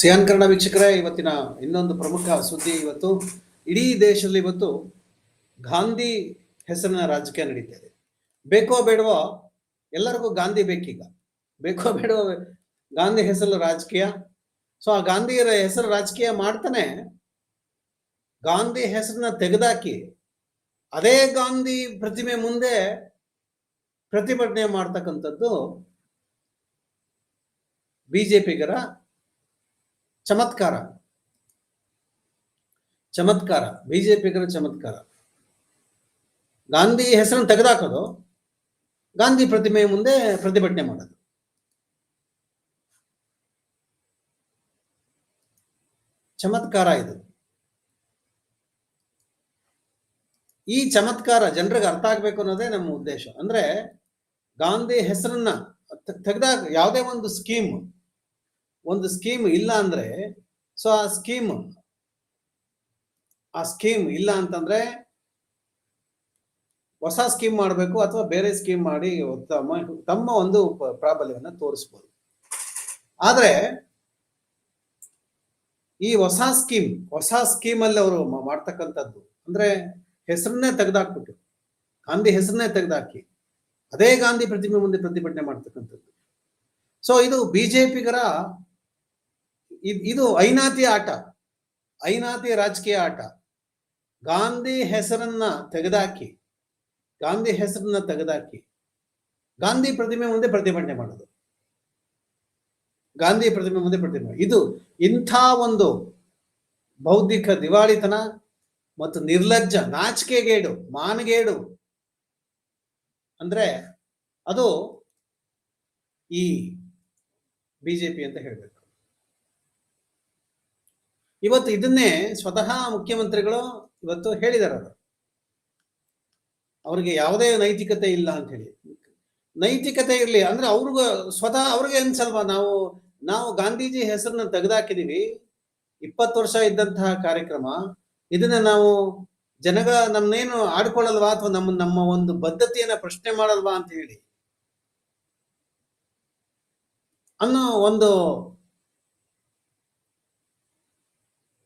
Xi'an Kannada ವೀಕ್ಷಕರೇ, ಇವತ್ತಿನ ಇನ್ನೊಂದು ಪ್ರಮುಖ ಸುದ್ದಿ ಇವತ್ತು, ಇಡೀ ದೇಶದಲ್ಲಿ ಇವತ್ತು ಗಾಂಧಿ ಹೆಸರಿನ ರಾಜಕೀಯ ನಡೀತಾ ಇದೆ. ಬೇಕೋ ಬೇಡವೋ ಎಲ್ಲರಿಗೂ ಗಾಂಧಿ ಬೇಕೀಗ. ಬೇಕೋ ಬೇಡವೋ ಗಾಂಧಿ ಹೆಸರು ರಾಜಕೀಯ. ಸೊ ಆ ಗಾಂಧಿಯರ ಹೆಸರು ರಾಜಕೀಯ ಮಾಡ್ತಾನೆ, ಗಾಂಧಿ ಹೆಸರನ್ನ ತೆಗೆದಾಕಿ, ಅದೇ ಗಾಂಧಿ ಪ್ರತಿಮೆ ಮುಂದೆ ಪ್ರತಿಭಟನೆ ಮಾಡ್ತಕ್ಕಂಥದ್ದು ಬಿಜೆಪಿಗರ ಚಮತ್ಕಾರ. ಚಮತ್ಕಾರ. ಬಿಜೆಪಿಗರ ಚಮತ್ಕಾರ. ಗಾಂಧಿ ಹೆಸರನ್ನು ತೆಗೆದಾಕೋದು. ಗಾಂಧಿ ಪ್ರತಿಮೆ ಮುಂದೆ ಪ್ರತಿಭಟನೆ ಮಾಡೋದು. ಚಮತ್ಕಾರ ಇದು. ಈ ಚಮತ್ಕಾರ ಜನರಿಗೆ ಅರ್ಥ ಆಗ್ಬೇಕು ಅನ್ನೋದೇ ನಮ್ಮ ಉದ್ದೇಶ. ಅಂದ್ರೆ ಗಾಂಧಿ ಹೆಸರನ್ನ ತೆಗೆದಾಗ ಯಾವುದೇ ಒಂದು ಸ್ಕೀಮ್ ಒಂದು ಸ್ಕೀಮ್ ಇಲ್ಲ ಅಂದ್ರೆ, ಸೊ ಆ ಸ್ಕೀಮ್ ಆ ಸ್ಕೀಮ್ ಇಲ್ಲ ಅಂತಂದ್ರೆ, ಹೊಸ ಸ್ಕೀಮ್ ಮಾಡಬೇಕು ಅಥವಾ ಬೇರೆ ಸ್ಕೀಮ್ ಮಾಡಿ ತಮ್ಮ ತಮ್ಮ ಒಂದು ಪ್ರಾಬಲ್ಯವನ್ನು ತೋರಿಸ್ಬೋದು. ಆದರೆ, ಈ ಹೊಸ ಸ್ಕೀಮ್ ಹೊಸ ಸ್ಕೀಮ್ ಅಲ್ಲಿ ಅವರು ಮಾಡ್ತಕ್ಕಂಥದ್ದು ಅಂದ್ರೆ ಹೆಸರನ್ನೇ ತೆಗೆದಾಕ್ಬಿಟ್ಟು, ಗಾಂಧಿ ಹೆಸರನ್ನೇ ತೆಗೆದಾಕಿ, ಅದೇ ಗಾಂಧಿ ಪ್ರತಿಮೆ ಮುಂದೆ ಪ್ರತಿಭಟನೆ ಮಾಡ್ತಕ್ಕಂಥದ್ದು. ಸೊ ಇದು ಬಿಜೆಪಿಗರ ಇದ್- ಐನಾತಿ ಆಟ, ಐನಾತಿ ರಾಜಕೀಯ ಆಟ. ಗಾಂಧಿ ಹೆಸರನ್ನ ತೆಗೆದಾಕಿ, ಗಾಂಧಿ ಹೆಸರನ್ನ ತೆಗೆದಾಕಿ, ಗಾಂಧಿ ಪ್ರತಿಮೆ ಮುಂದೆ ಪ್ರತಿಭಟನೆ ಮಾಡೋದು. ಗಾಂಧಿ ಪ್ರತಿಮೆ ಮುಂದೆ ಪ್ರತಿಭಟನೆ ಇದು ಇಂಥ ಒಂದು ಬೌದ್ಧಿಕ ದಿವಾಳಿತನ ಮತ್ತು ನಿರ್ಲಜ್ಜ, ನಾಚಿಕೆಗೇಡು, ಮಾನಗೇಡು. ಅಂದ್ರೆ ಅದು ಈ ಬಿಜೆಪಿ ಅಂತ ಹೇಳ್ಬೇಕು. ಇವತ್ತು ಇದನ್ನೇ ಸ್ವತಃ ಮುಖ್ಯಮಂತ್ರಿಗಳು ಇವತ್ತು ಹೇಳಿದಾರೆ ಅವರು ಅವ್ರಿಗೆ ಯಾವುದೇ ನೈತಿಕತೆ ಇಲ್ಲ ಅಂತ ಹೇಳಿ. ನೈತಿಕತೆ ಇರಲಿ, ಅಂದ್ರೆ ಅವ್ರಿಗೂ ಸ್ವತಃ ಅವ್ರಿಗೆ ಅನ್ಸಲ್ವಾ, ನಾವು ನಾವು ಗಾಂಧೀಜಿ ಹೆಸರನ್ನ ತೆಗೆದಾಕಿದೀವಿ, ಇಪ್ಪತ್ತು ವರ್ಷ ಇದ್ದಂತಹ ಕಾರ್ಯಕ್ರಮ, ಇದನ್ನ ನಾವು ಜನಗ ನಮ್ಮನ್ನೇನು ಆಡ್ಕೊಳ್ಳಲ್ವಾ ಅಥವಾ ನಮ್ಮ ನಮ್ಮ ಒಂದು ಬದ್ಧತೆಯನ್ನ ಪ್ರಶ್ನೆ ಮಾಡಲ್ವಾ ಅಂತ ಹೇಳಿ. ಅನ್ನೋ ಒಂದು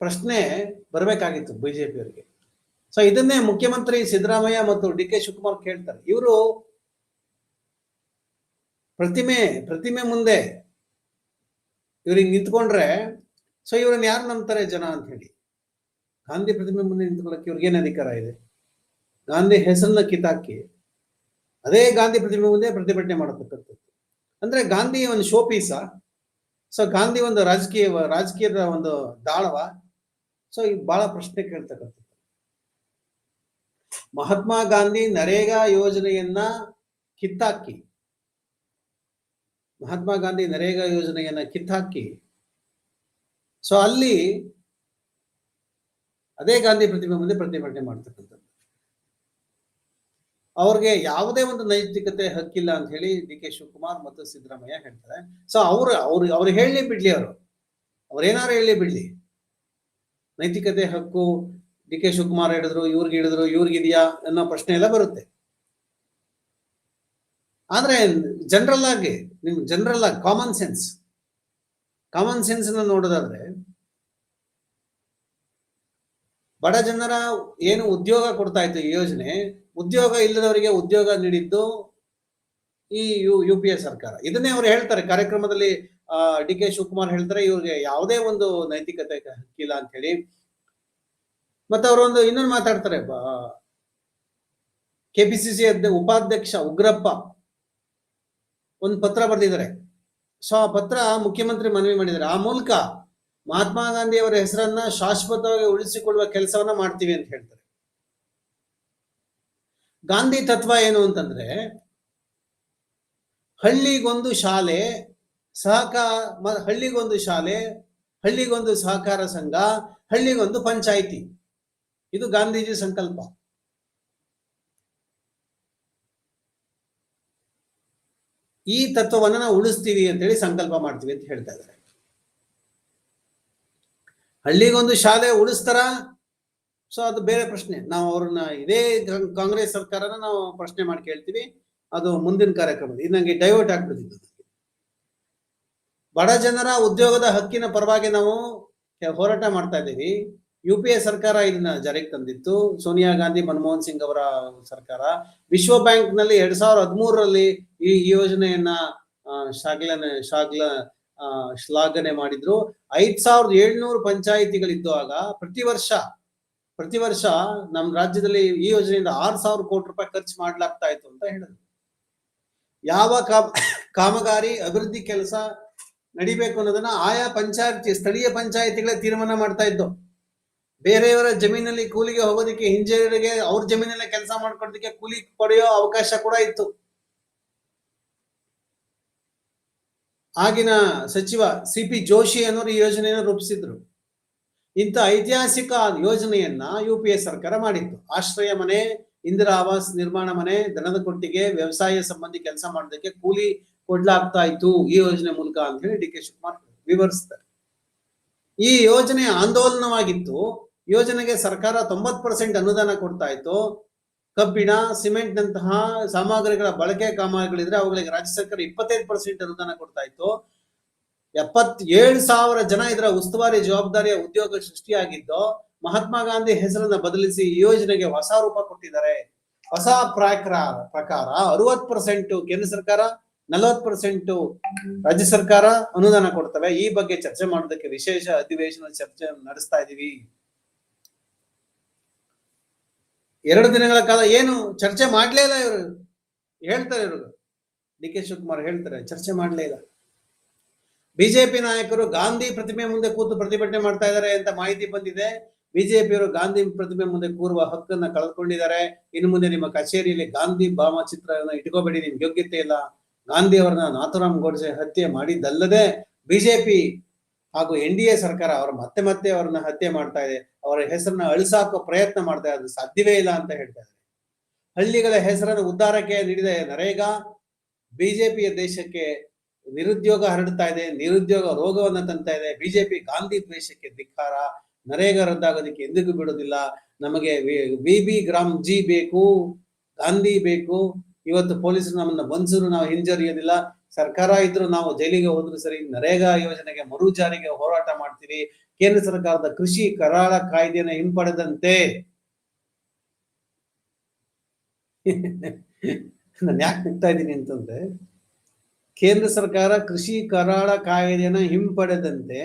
ಪ್ರಶ್ನೆ ಬರಬೇಕಾಗಿತ್ತು ಬಿಜೆಪಿ ಅವರಿಗೆ. ಸೊ ಇದನ್ನೇ ಮುಖ್ಯಮಂತ್ರಿ ಸಿದ್ದರಾಮಯ್ಯ ಮತ್ತು ಡಿ ಕೆ ಶಿವಕುಮಾರ್ ಕೇಳ್ತಾರೆ. ಇವರು ಪ್ರತಿಮೆ ಪ್ರತಿಮೆ ಮುಂದೆ ಇವ್ರಿಗೆ ನಿಂತ್ಕೊಂಡ್ರೆ ಸೊ ಇವ್ರನ್ನ ಯಾರು ನಂಬ್ತಾರೆ ಜನ ಅಂತ ಹೇಳಿ. ಗಾಂಧಿ ಪ್ರತಿಮೆ ಮುಂದೆ ನಿಂತ್ಕೊಳ್ಳೋಕೆ ಇವ್ರಿಗೇನು ಅಧಿಕಾರ ಇದೆ? ಗಾಂಧಿ ಹೆಸರನ್ನ ಕಿತಾಕಿ, ಅದೇ ಗಾಂಧಿ ಪ್ರತಿಮೆ ಮುಂದೆ ಪ್ರತಿಭಟನೆ ಮಾಡತಕ್ಕಂಥದ್ದು. ಅಂದ್ರೆ ಗಾಂಧಿ ಒಂದು ಶೋ ಪೀಸ ಸೊ ಗಾಂಧಿ ಒಂದು ರಾಜಕೀಯ, ರಾಜಕೀಯದ ಒಂದು ದಾಳವ ಸೊ ಈ ಬಹಳ ಪ್ರಶ್ನೆ ಕೇಳ್ತಕ್ಕಂಥದ್ದು. ಮಹಾತ್ಮ ಗಾಂಧಿ ನರೇಗಾ ಯೋಜನೆಯನ್ನ ಕಿತ್ತಾಕಿ. ಮಹಾತ್ಮ ಗಾಂಧಿ ನರೇಗಾ ಯೋಜನೆಯನ್ನ ಕಿತ್ತಾಕಿ. ಸೊ ಅಲ್ಲಿ ಅದೇ ಗಾಂಧಿ ಪ್ರತಿಮೆ ಮುಂದೆ ಪ್ರತಿಭಟನೆ ಮಾಡ್ತಕ್ಕಂಥದ್ದು. ಅವ್ರಿಗೆ ಯಾವುದೇ ಒಂದು ನೈತಿಕತೆ ಹಕ್ಕಿಲ್ಲ ಅಂತ ಹೇಳಿ ಡಿ ಕೆ ಶಿವಕುಮಾರ್ ಮತ್ತು ಸಿದ್ದರಾಮಯ್ಯ ಹೇಳ್ತಾರೆ. ಸೊ ಅವ್ರು ಅವ್ರು ಅವ್ರು ಹೇಳಿ ಬಿಡ್ಲಿ ಅವರು. ಅವ್ರೇನಾರು ಹೇಳಿ ಬಿಡ್ಲಿ. ನೈತಿಕತೆ ಹಕ್ಕು ಡಿ ಕೆ ಶಿವಕುಮಾರ್ ಹಿಡಿದ್ರು ಇವ್ರಿಗೆ ಹಿಡಿದ್ರು ಇವ್ರಿಗಿದೆಯಾ ಅನ್ನೋ ಪ್ರಶ್ನೆ ಎಲ್ಲ ಬರುತ್ತೆ. ಆದ್ರೆ ಜನರಲ್ ಆಗಿ, ನಿಮ್ ಜನರಲ್ ಆಗಿ ಕಾಮನ್ ಸೆನ್ಸ್ ಕಾಮನ್ ಸೆನ್ಸ್ ನೋಡೋದಾದ್ರೆ, ಬಡ ಜನರ ಏನು ಉದ್ಯೋಗ ಕೊಡ್ತಾ ಇತ್ತು ಈ ಯೋಜನೆ, ಉದ್ಯೋಗ ಇಲ್ಲದವರಿಗೆ ಉದ್ಯೋಗ ನೀಡಿದ್ದು ಈ ಯು ಸರ್ಕಾರ. ಇದನ್ನೇ ಅವ್ರು ಹೇಳ್ತಾರೆ, ಕಾರ್ಯಕ್ರಮದಲ್ಲಿ ಡಿ ಕೆ ಶಿವಕುಮಾರ್ ಹೇಳ್ತಾರೆ ಇವ್ರಿಗೆ ಯಾವುದೇ ಒಂದು ನೈತಿಕತೆ ಹಕ್ಕಿಲ್ಲ ಅಂತ ಹೇಳಿ ಮತ್ತೆ ಅವರೊಂದು ಇನ್ನೊಂದು ಮಾತಾಡ್ತಾರೆ ಕೆಪಿಸಿಸಿ ಉಪಾಧ್ಯಕ್ಷ ಉಗ್ರಪ್ಪ. ಒಂದು ಪತ್ರ ಬರೆದಿದ್ದಾರೆ. ಸೊ, ಆ ಪತ್ರ ಮುಖ್ಯಮಂತ್ರಿ ಮನವಿ ಮಾಡಿದ್ದಾರೆ. ಆ ಮೂಲಕ ಮಹಾತ್ಮ ಗಾಂಧಿ ಅವರ ಹೆಸರನ್ನ ಶಾಶ್ವತವಾಗಿ ಉಳಿಸಿಕೊಳ್ಳುವ ಕೆಲಸವನ್ನ ಮಾಡ್ತೀವಿ ಅಂತ ಹೇಳ್ತಾರೆ. ಗಾಂಧಿ ತತ್ವ ಏನು ಅಂತಂದ್ರೆ, ಹಳ್ಳಿಗೊಂದು ಶಾಲೆ ಸಹಕಾರ ಹಳ್ಳಿಗೊಂದು ಶಾಲೆ, ಹಳ್ಳಿಗೊಂದು ಸಹಕಾರ ಸಂಘ, ಹಳ್ಳಿಗೊಂದು ಪಂಚಾಯಿತಿ. ಇದು ಗಾಂಧೀಜಿ ಸಂಕಲ್ಪ. ಈ ತತ್ವವನ್ನ ನಾವು ಉಳಿಸ್ತೀವಿ ಅಂತೇಳಿ ಸಂಕಲ್ಪ ಮಾಡ್ತೀವಿ ಅಂತ ಹೇಳ್ತಾ ಇದ್ದಾರೆ. ಹಳ್ಳಿಗೊಂದು ಶಾಲೆ ಉಳಿಸ್ತಾರ? ಸೊ ಅದು ಬೇರೆ ಪ್ರಶ್ನೆ. ನಾವು ಅವ್ರನ್ನ ಇದೇ ಕಾಂಗ್ರೆಸ್ ಸರ್ಕಾರನ ನಾವು ಪ್ರಶ್ನೆ ಮಾಡಿ ಕೇಳ್ತೀವಿ. ಅದು ಮುಂದಿನ ಕಾರ್ಯಕ್ರಮ ಇದು ನಂಗೆ ಡೈವರ್ಟ್ ಆಗ್ಬಿಡ್ತಿದ್ದು ಬಡ ಜನರ ಉದ್ಯೋಗದ ಹಕ್ಕಿನ ಪರವಾಗಿ ನಾವು ಹೋರಾಟ ಮಾಡ್ತಾ ಇದ್ದೀವಿ. ಯು ಪಿ ಎ ಸರ್ಕಾರ ಇದನ್ನ ಜಾರಿಗೆ ತಂದಿತ್ತು. ಸೋನಿಯಾ ಗಾಂಧಿ ಮನಮೋಹನ್ ಸಿಂಗ್ ಅವರ ಸರ್ಕಾರ. ವಿಶ್ವ ಬ್ಯಾಂಕ್ನಲ್ಲಿ ಎರಡ್ ಸಾವಿರದ ಹದಿಮೂರರಲ್ಲಿ ಈ ಯೋಜನೆಯನ್ನ ಶಾಗ್ಲನೆ ಆ, ಶ್ಲಾಘನೆ ಮಾಡಿದ್ರು. ಐದ್ ಸಾವಿರದ ಏಳ್ನೂರು ಪಂಚಾಯಿತಿಗಳಿದ್ದಾಗ ಪ್ರತಿ ವರ್ಷ ಪ್ರತಿ ವರ್ಷ ನಮ್ಮ ರಾಜ್ಯದಲ್ಲಿ ಈ ಯೋಜನೆಯಿಂದ ಆರ್ ಸಾವಿರ ಕೋಟಿ ರೂಪಾಯಿ ಖರ್ಚು ಮಾಡ್ಲಾಗ್ತಾ ಇತ್ತು ಅಂತ ಹೇಳಿದ್ರು. ಯಾವ ಕಾಮ ಕಾಮಗಾರಿ ಅಭಿವೃದ್ಧಿ ಕೆಲಸ ನಡಿಬೇಕು ಅನ್ನೋದನ್ನ ಆಯಾ ಪಂಚಾಯತಿ, ಸ್ಥಳೀಯ ಪಂಚಾಯತಿಗಳೇ ತೀರ್ಮಾನ ಮಾಡ್ತಾ ಇದ್ದು. ಬೇರೆಯವರ ಜಮೀನಲ್ಲಿ ಕೂಲಿಗೆ ಹೋಗೋದಕ್ಕೆ ಹಿಂಜರಿಗೆ ಅವ್ರ ಜಮೀನಲ್ಲೇ ಕೆಲಸ ಮಾಡ್ಕೊಡೋದಕ್ಕೆ ಕೂಲಿ ಪಡೆಯೋ ಅವಕಾಶ ಕೂಡ ಇತ್ತು. ಆಗಿನ ಸಚಿವ ಸಿ ಪಿ ಜೋಶಿ ಅನ್ನೋರು ಈ ಯೋಜನೆಯನ್ನು ರೂಪಿಸಿದ್ರು. ಇಂಥ ಐತಿಹಾಸಿಕ ಯೋಜನೆಯನ್ನ ಯು ಪಿ ಎ ಸರ್ಕಾರ ಮಾಡಿತ್ತು. ಆಶ್ರಯ ಮನೆ, ಇಂದಿರಾ ಆವಾಸ್ ನಿರ್ಮಾಣ ಮನೆ, ದನದ ಕೊಟ್ಟಿಗೆ, ವ್ಯವಸಾಯ ಸಂಬಂಧಿ ಕೆಲಸ ಮಾಡೋದಕ್ಕೆ ಕೂಲಿ ಕೊಡ್ಲಾಗ್ತಾ ಇತ್ತು ಈ ಯೋಜನೆ ಮೂಲಕ ಅಂತ ಹೇಳಿ ಡಿ ಕೆ ಶಿವಕುಮಾರ್ ವಿವರಿಸ್ತಾರೆ. ಈ ಯೋಜನೆ ಆಂದೋಲನವಾಗಿತ್ತು. ಯೋಜನೆಗೆ ಸರ್ಕಾರ ತೊಂಬತ್ ಪರ್ಸೆಂಟ್ ಅನುದಾನ ಕೊಡ್ತಾ ಇತ್ತು. ಕಬ್ಬಿಣ ಸಿಮೆಂಟ್ ನಂತಹ ಸಾಮಗ್ರಿಗಳ ಬಳಕೆ ಕಾಮಗಾರಿಗಳಿದ್ರೆ ಅವುಗಳಿಗೆ ರಾಜ್ಯ ಸರ್ಕಾರ ಇಪ್ಪತ್ತೈದು ಪರ್ಸೆಂಟ್ ಅನುದಾನ ಕೊಡ್ತಾ ಇತ್ತು. ಎಪ್ಪತ್ತೇಳು ಸಾವಿರ ಜನ ಇದರ ಉಸ್ತುವಾರಿ ಜವಾಬ್ದಾರಿಯ ಉದ್ಯೋಗ ಸೃಷ್ಟಿಯಾಗಿದ್ದು, ಮಹಾತ್ಮ ಗಾಂಧಿ ಹೆಸರನ್ನ ಬದಲಿಸಿ ಈ ಯೋಜನೆಗೆ ಹೊಸ ರೂಪ ಕೊಟ್ಟಿದ್ದಾರೆ. ಹೊಸ ಪ್ರಕಾರ ಪ್ರಕಾರ ಅರವತ್ ಪರ್ಸೆಂಟ್ ಕೇಂದ್ರ ಸರ್ಕಾರ ನಲವತ್ ಪರ್ಸೆಂಟ್ ರಾಜ್ಯ ಸರ್ಕಾರ ಅನುದಾನ ಕೊಡ್ತವೆ. ಈ ಬಗ್ಗೆ ಚರ್ಚೆ ಮಾಡೋದಕ್ಕೆ ವಿಶೇಷ ಅಧಿವೇಶನ ಚರ್ಚೆ ನಡೆಸ್ತಾ ಇದೀವಿ. ಎರಡು ದಿನಗಳ ಕಾಲ ಏನು ಚರ್ಚೆ ಮಾಡ್ಲೇ ಇಲ್ಲ ಇವರು. ಹೇಳ್ತಾರೆ ಇವರು. ಡಿ ಕೆ ಶಿವಕುಮಾರ್ ಹೇಳ್ತಾರೆ, ಚರ್ಚೆ ಮಾಡ್ಲೇ ಇಲ್ಲ. ಬಿಜೆಪಿ ನಾಯಕರು ಗಾಂಧಿ ಪ್ರತಿಮೆ ಮುಂದೆ ಕೂತು ಪ್ರತಿಭಟನೆ ಮಾಡ್ತಾ ಇದ್ದಾರೆ ಅಂತ ಮಾಹಿತಿ ಬಂದಿದೆ. ಬಿಜೆಪಿಯವರು ಗಾಂಧಿ ಪ್ರತಿಮೆ ಮುಂದೆ ಕೂರುವ ಹಕ್ಕನ್ನ ಕಳೆದುಕೊಂಡಿದ್ದಾರೆ. ಇನ್ನು ಮುಂದೆ ನಿಮ್ಮ ಕಚೇರಿಯಲ್ಲಿ ಗಾಂಧಿ ಭಾವಚಿತ್ರವನ್ನು ಇಟ್ಕೋಬೇಡಿ, ನಿಮ್ಗೆ ಯೋಗ್ಯತೆ ಇಲ್ಲ. ಗಾಂಧಿ ಅವರನ್ನ ನಾಥುರಾಮ್ ಗೋಡ್ಸೆ ಹತ್ಯೆ ಮಾಡಿದ್ದಲ್ಲದೆ ಬಿಜೆಪಿ ಹಾಗೂ ಎನ್ ಡಿ ಎ ಸರ್ಕಾರ ಅವರ ಮತ್ತೆ ಮತ್ತೆ ಅವರನ್ನ ಹತ್ಯೆ ಮಾಡ್ತಾ ಇದೆ. ಅವರ ಹೆಸರನ್ನ ಅಳಿಸಾಕೋ ಪ್ರಯತ್ನ ಮಾಡ್ತಾ ಇದೆ ಅದು ಸಾಧ್ಯವೇ ಇಲ್ಲ ಅಂತ ಹೇಳ್ತಾ ಇದ್ದಾರೆ. ಹಳ್ಳಿಗಳ ಹೆಸರನ್ನು ಉದ್ಧಾರಕ್ಕೆ ನೀಡಿದ ನರೇಗಾ ಬಿಜೆಪಿಯ ದೇಶಕ್ಕೆ ನಿರುದ್ಯೋಗ ಹರಡ್ತಾ ಇದೆ. ನಿರುದ್ಯೋಗ ರೋಗವನ್ನ ತಂತಾ ಇದೆ. ಬಿಜೆಪಿ ಗಾಂಧಿ ದ್ವೇಷಕ್ಕೆ ಧಿಕ್ಕಾರ. ನರೇಗಾ ರದ್ದಾಗೋದಕ್ಕೆ ಎಂದಿಗೂ ಬಿಡೋದಿಲ್ಲ ನಮಗೆ ವಿ ಬಿ ಗ್ರಾಮ್ ಜಿ ಬೇಕು, ಗಾಂಧಿ ಬೇಕು. ಇವತ್ತು ಪೊಲೀಸರು ನಮ್ಮನ್ನ ಬಂದ್ಸರು ನಾವು ಹಿಂಜರಿಯೋದಿಲ್ಲ. ಸರ್ಕಾರ ಇದ್ರು ನಾವು ಜೈಲಿಗೆ ಹೋದ್ರು ಸರಿ ನರೇಗಾ ಯೋಜನೆಗೆ ಮರು ಜಾರಿಗೆ ಹೋರಾಟ ಮಾಡ್ತೀವಿ. ಕೇಂದ್ರ ಸರ್ಕಾರದ ಕೃಷಿ ಕರಾಳ ಕಾಯ್ದೆಯನ್ನು ಹಿಂಪಡೆದಂತೆ. ನಾನು ಯಾಕೆ ನಿಗ್ತಾ ಇದ್ದೀನಿ ಅಂತಂದ್ರೆ, ಕೇಂದ್ರ ಸರ್ಕಾರ ಕೃಷಿ ಕರಾಳ ಕಾಯ್ದೆಯನ್ನು ಹಿಂಪಡೆದಂತೆ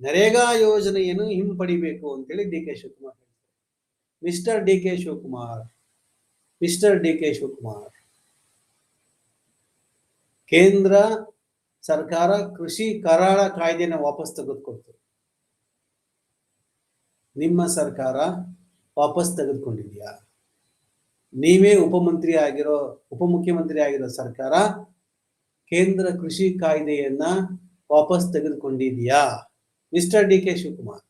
ನರೇಗಾ ಯೋಜನೆಯನ್ನು ಹಿಂಪಡಿಬೇಕು ಅಂತೇಳಿ D K Shivakumar mister D K Shivakumar mister D K Shivakumar. ಕೇಂದ್ರ ಸರ್ಕಾರ ಕೃಷಿ ಕರಾಳ ಕಾಯ್ದೆನ ವಾಪಸ್ ತೆಗೆದುಕೊಡ್ತು. ನಿಮ್ಮ ಸರ್ಕಾರ ವಾಪಸ್ ತೆಗೆದುಕೊಂಡಿದ್ಯಾ? ನೀವೇ ಉಪಮಂತ್ರಿ ಆಗಿರೋ, ಉಪಮುಖ್ಯಮಂತ್ರಿ ಆಗಿರೋ ಸರ್ಕಾರ ಕೇಂದ್ರ ಕೃಷಿ ಕಾಯ್ದೆಯನ್ನ ವಾಪಸ್ ತೆಗೆದುಕೊಂಡಿದೆಯಾ? Mister D K Shivakumar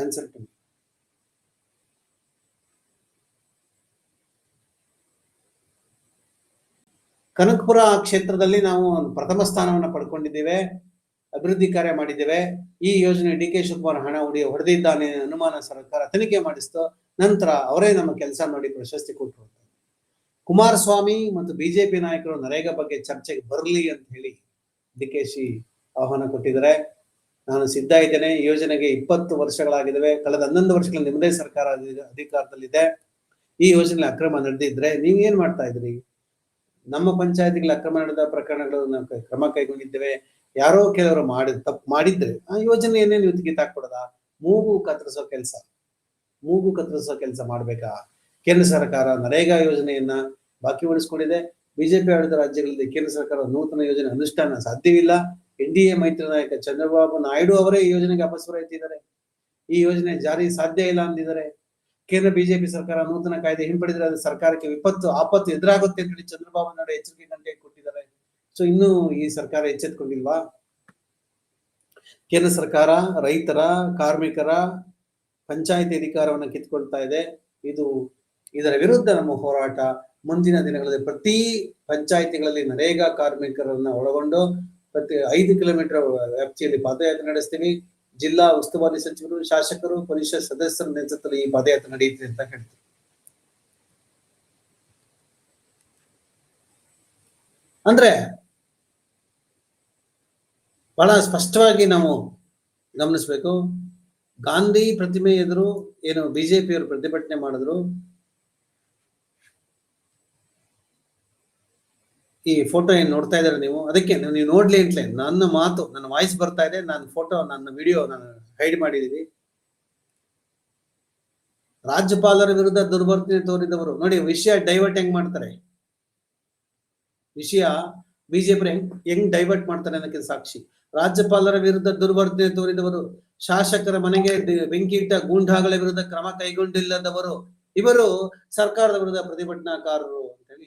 answer to Kanakapura ಕ್ಷೇತ್ರದಲ್ಲಿ ನಾವು ಪ್ರಥಮ ಸ್ಥಾನವನ್ನು ಪಡ್ಕೊಂಡಿದ್ದೇವೆ. ಅಭಿವೃದ್ಧಿ ಕಾರ್ಯ ಮಾಡಿದ್ದೇವೆ. ಈ ಯೋಜನೆ ಡಿ ಕೆ ಶಿವಕುಮಾರ್ ಹಣ ಉಡಿ ಹೊಡೆದಿದ್ದಾನೆ ಅನುಮಾನ ಸರ್ಕಾರ ತನಿಖೆ ಮಾಡಿಸ್ತು. ನಂತರ ಅವರೇ ನಮ್ಮ ಕೆಲಸ ನೋಡಿ ಪ್ರಶಸ್ತಿ ಕೊಟ್ಟರು. ಕುಮಾರಸ್ವಾಮಿ ಮತ್ತು ಬಿಜೆಪಿ ನಾಯಕರು ನರೇಗಾ ಬಗ್ಗೆ ಚರ್ಚೆಗೆ ಬರಲಿ ಅಂತ ಹೇಳಿ ಡಿ ಕೆ ಶಿ ಆಹ್ವಾನ ಕೊಟ್ಟಿದ್ದಾರೆ. ನಾನು ಸಿದ್ಧ ಇದ್ದೇನೆ. ಯೋಜನೆಗೆ ಇಪ್ಪತ್ತು ವರ್ಷಗಳಾಗಿದ್ದಾವೆ. ಕಳೆದ ಹನ್ನೊಂದು ವರ್ಷಗಳ ನಿಮ್ಮದೇ ಸರ್ಕಾರ ಅಧಿಕಾರದಲ್ಲಿದೆ. ಈ ಯೋಜನೆ ಅಕ್ರಮ ನಡೆದಿದ್ರೆ ನೀವು ಏನ್ ಮಾಡ್ತಾ ಇದ್ರಿ ನಮ್ಮ ಪಂಚಾಯತ್ಗಳ ಅಕ್ರಮ ನಡೆದ ಪ್ರಕರಣಗಳನ್ನು ಕ್ರಮ ಕೈಗೊಂಡಿದ್ದೇವೆ. ಯಾರೋ ಕೆಲವರು ಮಾಡಿದ ತಪ್ಪು ಮಾಡಿದ್ರೆ ಆ ಯೋಜನೆಯನ್ನೇ ನೀವು ಕಿತ್ತಾಕ್ಬಿಡದ ಮೂಗು ಕತ್ತರಿಸೋ ಕೆಲಸ. ಮೂಗು ಕತ್ತರಿಸೋ ಕೆಲಸ ಮಾಡ್ಬೇಕಾ? ಕೇಂದ್ರ ಸರ್ಕಾರ ನರೇಗಾ ಯೋಜನೆಯನ್ನ ಬಾಕಿ ಉಳಿಸ್ಕೊಂಡಿದೆ. ಬಿಜೆಪಿ ಆಡಿದ ರಾಜ್ಯಗಳಲ್ಲಿ ಕೇಂದ್ರ ಸರ್ಕಾರ ನೂತನ ಯೋಜನೆ ಅನುಷ್ಠಾನ ಸಾಧ್ಯವಿಲ್ಲ. ಎನ್ ಡಿ ಎ ಮೈತ್ರಿ ನಾಯಕ ಚಂದ್ರಬಾಬು ನಾಯ್ಡು ಅವರೇ ಈ ಯೋಜನೆಗೆ ಅಪಸ್ವರ ಎತ್ತಿದ್ದಾರೆ. ಈ ಯೋಜನೆ ಜಾರಿ ಸಾಧ್ಯ ಇಲ್ಲ ಅಂದಿದ್ದಾರೆ. ಕೇಂದ್ರ ಬಿಜೆಪಿ ಸರ್ಕಾರ ನೂತನ ಕಾಯ್ದೆ ಹಿಂಪಡೆದ್ರೆ ಅದು ಸರ್ಕಾರಕ್ಕೆ ವಿಪತ್ತು, ಆಪತ್ತು ಎದುರಾಗುತ್ತೆ ಅಂತ ಹೇಳಿ ಚಂದ್ರಬಾಬು ನಾಯ್ಡು ಎಚ್ಚರಿಕೆ ಗಂಟೆ ಕೊಟ್ಟಿದ್ದಾರೆ. ಸೊ ಇನ್ನು ಈ ಸರ್ಕಾರ ಎಚ್ಚೆತ್ಕೊಂಡಿಲ್ವಾ? ಕೇಂದ್ರ ಸರ್ಕಾರ, ರೈತರ, ಕಾರ್ಮಿಕರ, ಪಂಚಾಯತಿ ಅಧಿಕಾರವನ್ನು ಕಿತ್ಕೊಳ್ತಾ ಇದೆ. ಇದು ಇದರ ವಿರುದ್ಧ ನಮ್ಮ ಹೋರಾಟ. ಮುಂದಿನ ದಿನಗಳಲ್ಲಿ ಪ್ರತಿ ಪಂಚಾಯಿತಿಗಳಲ್ಲಿ ನರೇಗಾ ಕಾರ್ಮಿಕರನ್ನ ಒಳಗೊಂಡು ಪ್ರತಿ ಐದು ಕಿಲೋಮೀಟರ್ ವ್ಯಾಪ್ತಿಯಲ್ಲಿ ಪಾದಯಾತ್ರೆ ನಡೆಸ್ತೀವಿ. ಜಿಲ್ಲಾ ಉಸ್ತುವಾರಿ ಸಚಿವರು, ಶಾಸಕರು, ಪರಿಷತ್ ಸದಸ್ಯರ ನೇತೃತ್ವದಲ್ಲಿ ಈ ಪಾದಯಾತ್ರೆ ನಡೆಯುತ್ತೆ ಅಂತ ಹೇಳ್ತೀವಿ. ಅಂದ್ರೆ ಬಹಳ ಸ್ಪಷ್ಟವಾಗಿ ನಾವು ಗಮನಿಸ್ಬೇಕು. ಗಾಂಧಿ ಪ್ರತಿಮೆ ಎದುರು ಏನು ಬಿಜೆಪಿಯವರು ಪ್ರತಿಭಟನೆ ಮಾಡಿದ್ರು ಈ ಫೋಟೋ ಏನ್ ನೋಡ್ತಾ ಇದ್ದಾರೆ ನೀವು? ಅದಕ್ಕೆ ನೀವು ನೋಡ್ಲಿ ಅಂತಲೇ. ನನ್ನ ಮಾತು, ನನ್ನ ವಾಯ್ಸ್ ಬರ್ತಾ ಇದೆ. ನಾನು ಫೋಟೋ ನನ್ನ ವಿಡಿಯೋ ನಾನು ಹೈಡ್ ಮಾಡಿದೀವಿ ರಾಜ್ಯಪಾಲರ ವಿರುದ್ಧ ದುರ್ವರ್ತನೆ ತೋರಿದವರು. ನೋಡಿ, ವಿಷಯ ಡೈವರ್ಟ್ ಹೆಂಗ್ ಮಾಡ್ತಾರೆ? ವಿಷಯ ಬಿಜೆಪಿ ಹೆಂಗ್ ಹೆಂಗ್ ಡೈವರ್ಟ್ ಮಾಡ್ತಾರೆ ಅನ್ನೋಕ್ಕೆ ಸಾಕ್ಷಿ. ರಾಜ್ಯಪಾಲರ ವಿರುದ್ಧ ದುರ್ವರ್ತನೆ ತೋರಿದವರು. ಶಾಸಕರ ಮನೆಗೆ ಬೆಂಕಿ ಇಟ್ಟ ಗೂಂಡಾಗಳ ವಿರುದ್ಧ ಕ್ರಮ ಕೈಗೊಂಡಿಲ್ಲದವರು. ಇವರು ಸರ್ಕಾರದ ವಿರುದ್ಧ ಪ್ರತಿಭಟನಾಕಾರರು ಅಂತ ಹೇಳಿ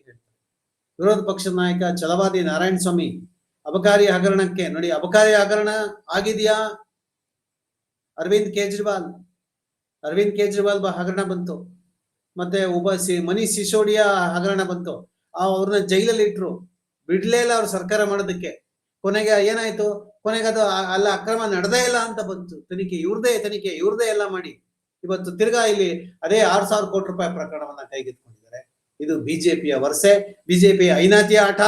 ವಿರೋಧ ಪಕ್ಷದ ನಾಯಕ ಚಲವಾದಿ ನಾರಾಯಣ ಸ್ವಾಮಿ, ಅಬಕಾರಿ ಹಗರಣಕ್ಕೆ ನೋಡಿ, ಅಬಕಾರಿ ಹಗರಣ ಆಗಿದೆಯಾ? ಅರವಿಂದ್ ಕೇಜ್ರಿವಾಲ್ ಅರವಿಂದ್ ಕೇಜ್ರಿವಾಲ್ ಹಗರಣ ಬಂತು. ಮತ್ತೆ ಒಬ್ಬ ಸಿ ಮನೀಶ್ ಸಿಸೋಡಿಯಾ ಹಗರಣ ಬಂತು. ಆ ಅವ್ರನ್ನ ಜೈಲಲ್ಲಿ ಇಟ್ರು. ಬಿಡ್ಲೇ ಇಲ್ಲ ಅವ್ರ ಸರ್ಕಾರ ಮಾಡೋದಕ್ಕೆ. ಕೊನೆಗೆ ಏನಾಯ್ತು? ಕೊನೆಗೆ ಅದು ಅಲ್ಲ ಅಕ್ರಮ ನಡೆದೇ ಇಲ್ಲ ಅಂತ ಬಂತು. ತನಿಖೆ ಇವ್ರದೇ ತನಿಖೆ ಇವ್ರದೇ ಎಲ್ಲ ಮಾಡಿ. ಇವತ್ತು ತಿರ್ಗಾ ಇಲ್ಲಿ ಅದೇ ಆರ್ ಸಾವಿರ ಕೋಟಿ ರೂಪಾಯಿ ಪ್ರಕರಣವನ್ನ ಕೈಗೆತ್ಕೊಂಡಿದ್ದಾರೆ ಇದು ಬಿಜೆಪಿಯ ವರ್ಷೆ ಬಿಜೆಪಿಯ ಐನಾತಿಯ ಆಟ.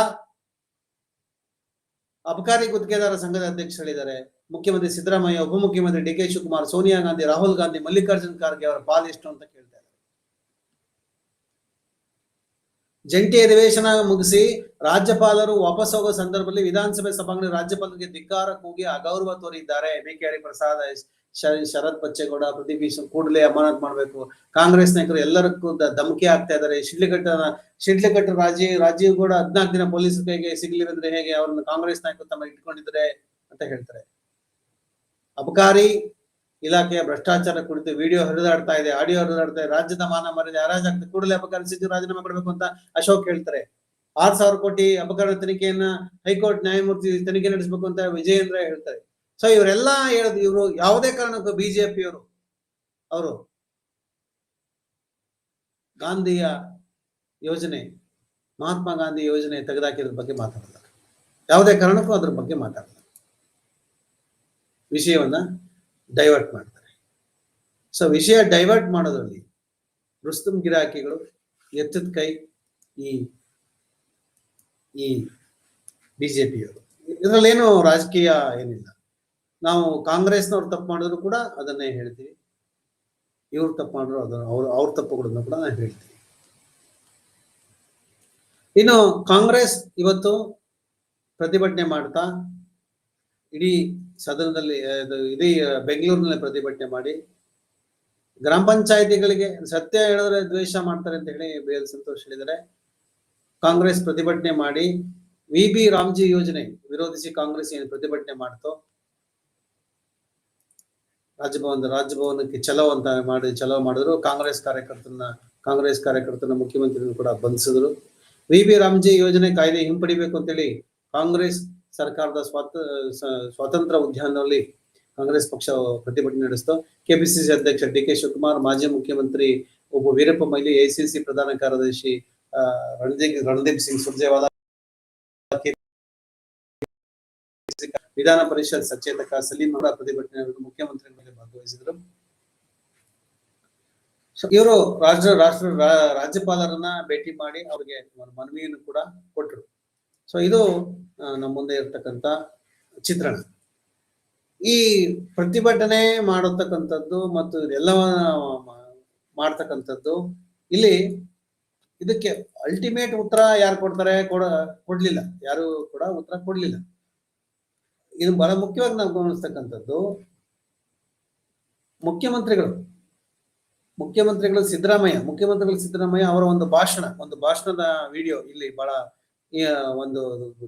ಅಬಕಾರಿ ಗುತ್ತಿಗೆದಾರ ಸಂಘದ ಅಧ್ಯಕ್ಷರಿದ್ದಾರೆ. ಮುಖ್ಯಮಂತ್ರಿ ಸಿದ್ದರಾಮಯ್ಯ, ಉಪಮುಖ್ಯಮಂತ್ರಿ ಡಿ ಕೆ ಶಿವಕುಮಾರ್, ಸೋನಿಯಾ ಗಾಂಧಿ, ರಾಹುಲ್ ಗಾಂಧಿ, ಮಲ್ಲಿಕಾರ್ಜುನ್ ಖರ್ಗೆ ಅವರ ಪಾಲ್ ಎಷ್ಟು ಅಂತ ಕೇಳ್ತಾ ಇದ್ದಾರೆ. ಜಂಟಿ ಅಧಿವೇಶನ ಮುಗಿಸಿ ರಾಜ್ಯಪಾಲರು ವಾಪಸ್ ಹೋಗೋ ಸಂದರ್ಭದಲ್ಲಿ ವಿಧಾನಸಭೆ ಸಭಾಂಗಣ ರಾಜ್ಯಪಾಲರಿಗೆ ಧಿಕ್ಕಾರ ಕೂಗಿ ಅಗೌರವ ತೋರಿದ್ದಾರೆ. ಬಿಕೆ ಹರಿಪ್ರಸಾದ್ ಶ- ಶರತ್ ಬಚ್ಚೇಗೌಡ ಪ್ರದೀಪ್ ಕೂಡಲೇ ಅಮಾನತ್ ಮಾಡಬೇಕು. ಕಾಂಗ್ರೆಸ್ ನಾಯಕರು ಎಲ್ಲರಕ್ಕೂ ಧಮಕಿ ಆಗ್ತಾ ಇದ್ದಾರೆ. ಶಿಡ್ಲಿಘಟ್ಟ ಶಿಡ್ಲಿಘಟ್ಟ ರಾಜೀವ್ ರಾಜೀವ್ ಗೌಡ ಹದಿನಾಲ್ಕು ದಿನ ಪೊಲೀಸ್ ಕೈಗೆ ಸಿಗ್ಲಿಲ್ಲಂದ್ರೆ ಹೇಗೆ ಅವ್ರನ್ನ ಕಾಂಗ್ರೆಸ್ ನಾಯಕರು ತಮ್ಮ ಇಟ್ಕೊಂಡಿದ್ದಾರೆ ಅಂತ ಹೇಳ್ತಾರೆ. ಅಬಕಾರಿ ಇಲಾಖೆಯ ಭ್ರಷ್ಟಾಚಾರ ಕುರಿತು ವಿಡಿಯೋ ಹರಿದಾಡ್ತಾ ಇದೆ, ಆಡಿಯೋ ಹರಿದಾಡ್ತಾ ಇದೆ. ರಾಜ್ಯದ ಮಾನ ಮರ್ಯಾದೆ ಹರಾಜಾಗ್ತದೆ ಕೂಡಲೇ ಅಪಕಾರ ಸಚಿವರು ರಾಜೀನಾಮೆ ಮಾಡಬೇಕು ಅಂತ ಅಶೋಕ್ ಹೇಳ್ತಾರೆ. ಆರ್ ಸಾವಿರ ಕೋಟಿ ಅಪಕರಣ ತನಿಖೆಯನ್ನ ಹೈಕೋರ್ಟ್ ನ್ಯಾಯಮೂರ್ತಿ ತನಿಖೆ ನಡೆಸಬೇಕು ಅಂತ ವಿಜಯೇಂದ್ರ ಹೇಳ್ತಾರೆ. ಸೊ ಇವರೆಲ್ಲ ಹೇಳೋದು ಇವರು ಯಾವುದೇ ಕಾರಣಕ್ಕೂ ಬಿಜೆಪಿಯವರು. ಅವರು ಗಾಂಧಿಯ ಯೋಜನೆ, ಮಹಾತ್ಮ ಗಾಂಧಿ ಯೋಜನೆ ತೆಗೆದಾಕಿದ್ರ ಬಗ್ಗೆ ಮಾತಾಡಲ್ಲ ಯಾವುದೇ ಕಾರಣಕ್ಕೂ ಅದ್ರ ಬಗ್ಗೆ ಮಾತಾಡಲ್ಲ ವಿಷಯವನ್ನ ಡೈವರ್ಟ್ ಮಾಡ್ತಾರೆ. ಸೊ ವಿಷಯ ಡೈವರ್ಟ್ ಮಾಡೋದ್ರಲ್ಲಿ ರುಸ್ತುಂ ಗಿರಾಕಿಗಳು ಎತ್ತದ ಕೈ ಈ ಈ ಬಿಜೆಪಿಯವರು. ಇದರಲ್ಲೇನು ರಾಜಕೀಯ ಏನಿಲ್ಲ. ನಾವು ಕಾಂಗ್ರೆಸ್ನವ್ರು ತಪ್ಪು ಮಾಡಿದ್ರು ಕೂಡ ಅದನ್ನೇ ಹೇಳ್ತೀವಿ. ಇವ್ರು ತಪ್ಪು ಮಾಡಿದ್ರು ಅದನ್ನು ಅವ್ರು, ಅವ್ರ ತಪ್ಪುಗಳನ್ನು ಕೂಡ ನಾನು ಹೇಳ್ತೀವಿ ಇನ್ನು ಕಾಂಗ್ರೆಸ್ ಇವತ್ತು ಪ್ರತಿಭಟನೆ ಮಾಡ್ತಾ ಇಡೀ ಸದನದಲ್ಲಿ ಇಡೀ ಬೆಂಗಳೂರಿನಲ್ಲಿ ಪ್ರತಿಭಟನೆ ಮಾಡಿ ಗ್ರಾಮ ಪಂಚಾಯತಿಗಳಿಗೆ ಸತ್ಯ ಹೇಳಿದ್ರೆ ದ್ವೇಷ ಮಾಡ್ತಾರೆ ಅಂತ ಹೇಳಿ ಬಿ ಎಲ್ ಸಂತೋಷ್ ಹೇಳಿದ್ದಾರೆ. ಕಾಂಗ್ರೆಸ್ ಪ್ರತಿಭಟನೆ ಮಾಡಿ ವಿ ಬಿ ರಾಮ್ಜಿ ಯೋಜನೆ ವಿರೋಧಿಸಿ ಕಾಂಗ್ರೆಸ್ ಏನು ಪ್ರತಿಭಟನೆ ಮಾಡ್ತೋ ರಾಜಭವನ ರಾಜಭವನಕ್ಕೆ ಚಲೋ ಅಂತ ಮಾಡಿ, ಚಲೋ ಮಾಡಿದ್ರು. ಕಾಂಗ್ರೆಸ್ ಕಾರ್ಯಕರ್ತನ ಕಾಂಗ್ರೆಸ್ ಕಾರ್ಯಕರ್ತನ ಮುಖ್ಯಮಂತ್ರಿಗಳು ಕೂಡ ಬಂಧಿಸಿದ್ರು. ವಿ ಬಿ ರಾಮ್ಜಿ ಯೋಜನೆ ಕಾಯ್ದೆ ಹಿಂಪಡಿಬೇಕು ಅಂತೇಳಿ ಕಾಂಗ್ರೆಸ್ ಸರ್ಕಾರದ ಸ್ವಾತ ಸ್ವಾತಂತ್ರ್ಯ ಉದ್ಯಾನದಲ್ಲಿ ಕಾಂಗ್ರೆಸ್ ಪಕ್ಷ ಪ್ರತಿಭಟನೆ ನಡೆಸಿತು. ಕೆಪಿಸಿಸಿ ಅಧ್ಯಕ್ಷ ಡಿ ಕೆ ಶಿವಕುಮಾರ್, ಮಾಜಿ ಮುಖ್ಯಮಂತ್ರಿ ಒಬ್ಬ ವೀರಪ್ಪ ಮೊಯ್ಲಿ, ಎಸಿಸಿ ಪ್ರಧಾನ ಕಾರ್ಯದರ್ಶಿ ರಣದೀಪ್ ರಣದೀಪ್ ಸಿಂಗ್ ಸುರ್ಜೇವಾಲಾ ವಿಧಾನ ಪರಿಷತ್ ಸಚೇತಕ ಸಲೀಂ ಅವರ ಪ್ರತಿಭಟನೆ ಮುಖ್ಯಮಂತ್ರಿ ಮೇಲೆ ಭಾಗವಹಿಸಿದರು. ಇವರು ರಾಜ್ಯ ರಾಷ್ಟ್ರ ರಾಜ್ಯಪಾಲರನ್ನ ಭೇಟಿ ಮಾಡಿ ಅವ್ರಿಗೆ ಮನವಿಯನ್ನು ಕೂಡ ಕೊಟ್ಟರು ಸೊ ಇದು ನಮ್ಮ ಮುಂದೆ ಇರ್ತಕ್ಕಂಥ ಚಿತ್ರಣ. ಈ ಪ್ರತಿಭಟನೆ ಮಾಡತಕ್ಕಂಥದ್ದು ಮತ್ತು ಇದೆಲ್ಲ ಮಾಡ್ತಕ್ಕಂಥದ್ದು ಇಲ್ಲಿ ಇದಕ್ಕೆ ಅಲ್ಟಿಮೇಟ್ ಉತ್ತರ ಯಾರು ಕೊಡ್ತಾರೆ? ಕೊಡ, ಕೊಡ್ಲಿಲ್ಲ. ಯಾರು ಕೂಡ ಉತ್ತರ ಕೊಡ್ಲಿಲ್ಲ. ಇದು ಬಹಳ ಮುಖ್ಯವಾಗಿ ನಾವು ಗಮನಿಸ್ತಕ್ಕಂಥದ್ದು ಮುಖ್ಯಮಂತ್ರಿಗಳು. ಮುಖ್ಯಮಂತ್ರಿಗಳು ಸಿದ್ದರಾಮಯ್ಯ ಮುಖ್ಯಮಂತ್ರಿಗಳು ಸಿದ್ದರಾಮಯ್ಯ ಅವರ ಒಂದು ಭಾಷಣ, ಒಂದು ಭಾಷಣದ ವಿಡಿಯೋ ಇಲ್ಲಿ ಬಹಳ ಒಂದು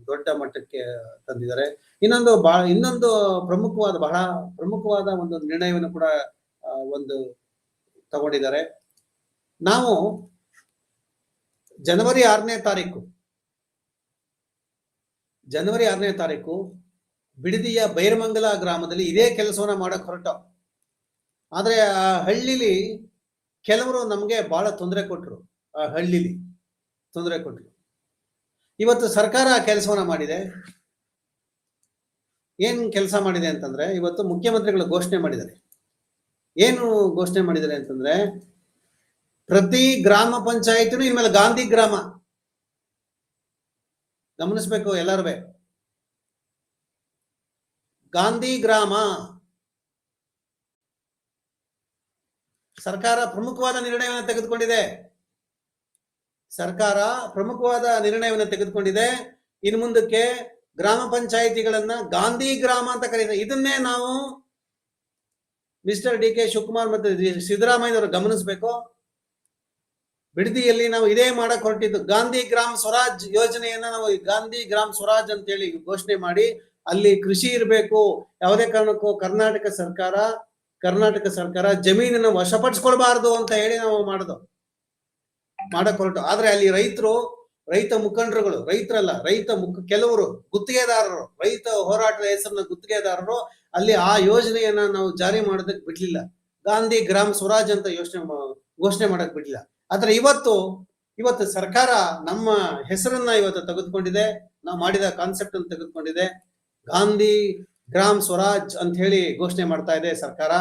ದೊಡ್ಡ ಮಟ್ಟಕ್ಕೆ ತಂದಿದ್ದಾರೆ. ಇನ್ನೊಂದು ಬಹಳ ಇನ್ನೊಂದು ಪ್ರಮುಖವಾದ, ಬಹಳ ಪ್ರಮುಖವಾದ ಒಂದು ನಿರ್ಣಯವನ್ನು ಕೂಡ ಒಂದು ತಗೊಂಡಿದ್ದಾರೆ. ನಾವು ಜನವರಿ ಆರನೇ ತಾರೀಕು, ಜನವರಿ ಆರನೇ ತಾರೀಕು ಬಿಡದಿಯ ಬೈರಮಂಗಲ ಗ್ರಾಮದಲ್ಲಿ ಇದೇ ಕೆಲಸವನ್ನ ಮಾಡಕ್ ಹೊರಟ. ಆದರೆ ಆ ಹಳ್ಳಿಲಿ ಕೆಲವರು ನಮಗೆ ಬಹಳ ತೊಂದರೆ ಕೊಟ್ರು, ಆ ಹಳ್ಳಿಲಿ ತೊಂದರೆ ಕೊಟ್ರು. ಇವತ್ತು ಸರ್ಕಾರ ಆ ಕೆಲಸವನ್ನ ಮಾಡಿದೆ. ಏನು ಕೆಲಸ ಮಾಡಿದೆ ಅಂತಂದ್ರೆ, ಇವತ್ತು ಮುಖ್ಯಮಂತ್ರಿಗಳು ಘೋಷಣೆ ಮಾಡಿದ್ದಾರೆ. ಏನು ಘೋಷಣೆ ಮಾಡಿದ್ದಾರೆ ಅಂತಂದ್ರೆ, ಪ್ರತಿ ಗ್ರಾಮ ಪಂಚಾಯತಿನೂ ಇನ್ಮೇಲೆ ಗಾಂಧಿ ಗ್ರಾಮ. ಗಮನಿಸ್ಬೇಕು ಎಲ್ಲರೂ ಗಾಂಧಿ ಗ್ರಾಮ. ಸರ್ಕಾರ ಪ್ರಮುಖವಾದ ನಿರ್ಣಯವನ್ನು ತೆಗೆದುಕೊಂಡಿದೆ. ಸರ್ಕಾರ ಪ್ರಮುಖವಾದ ನಿರ್ಣಯವನ್ನು ತೆಗೆದುಕೊಂಡಿದೆ. ಇನ್ನು ಮುಂದಕ್ಕೆ ಗ್ರಾಮ ಪಂಚಾಯಿತಿಗಳನ್ನ ಗಾಂಧಿ ಗ್ರಾಮ ಅಂತ ಕರೀತಾರೆ. ಇದನ್ನೇ ನಾವು ಮಿಸ್ಟರ್ ಡಿ ಕೆ ಶಿವಕುಮಾರ್ ಮತ್ತು ಸಿದ್ದರಾಮಯ್ಯನವರು ಗಮನಿಸಬೇಕು. ಬಿಡದಿಯಲ್ಲಿ ನಾವು ಇದೇ ಮಾಡಕ್ ಹೊರಟಿದ್ದು. ಗಾಂಧಿ ಗ್ರಾಮ್ ಸ್ವರಾಜ್ ಯೋಜನೆಯನ್ನ ನಾವು ಗಾಂಧಿ ಗ್ರಾಮ್ ಸ್ವರಾಜ್ ಅಂತೇಳಿ ಘೋಷಣೆ ಮಾಡಿ ಅಲ್ಲಿ ಕೃಷಿ ಇರಬೇಕು. ಯಾವುದೇ ಕಾರಣಕ್ಕೂ ಕರ್ನಾಟಕ ಸರ್ಕಾರ ಕರ್ನಾಟಕ ಸರ್ಕಾರ ಜಮೀನನ್ನು ವಶಪಡಿಸ್ಕೊಳ್ಬಾರ್ದು ಅಂತ ಹೇಳಿ ನಾವು ಮಾಡುದು ಮಾಡಕ್ ಹೊರಟು. ಆದ್ರೆ ಅಲ್ಲಿ ರೈತರು, ರೈತ ಮುಖಂಡರುಗಳು, ರೈತರಲ್ಲ, ರೈತ ಮುಖ ಕೆಲವರು ಗುತ್ತಿಗೆದಾರರು, ರೈತ ಹೋರಾಟದ ಹೆಸರಿನ ಗುತ್ತಿಗೆದಾರರು ಅಲ್ಲಿ ಆ ಯೋಜನೆಯನ್ನ ನಾವು ಜಾರಿ ಮಾಡೋದಕ್ಕೆ ಬಿಡ್ಲಿಲ್ಲ. ಗಾಂಧಿ ಗ್ರಾಮ್ ಸ್ವರಾಜ್ ಅಂತ ಯೋಚನೆ ಘೋಷಣೆ ಮಾಡಕ್ ಬಿಡ್ಲಿಲ್ಲ. ಆದ್ರೆ ಇವತ್ತು ಇವತ್ತು ಸರ್ಕಾರ ನಮ್ಮ ಹೆಸರನ್ನ ಇವತ್ತು ತೆಗೆದುಕೊಂಡಿದೆ, ನಾವು ಮಾಡಿದ ಕಾನ್ಸೆಪ್ಟ್ ಅನ್ನು ತೆಗೆದುಕೊಂಡಿದೆ. ಗಾಂಧಿ ಗ್ರಾಮ್ ಸ್ವರಾಜ್ ಅಂತ ಹೇಳಿ ಘೋಷಣೆ ಮಾಡ್ತಾ ಇದೆ ಸರ್ಕಾರ.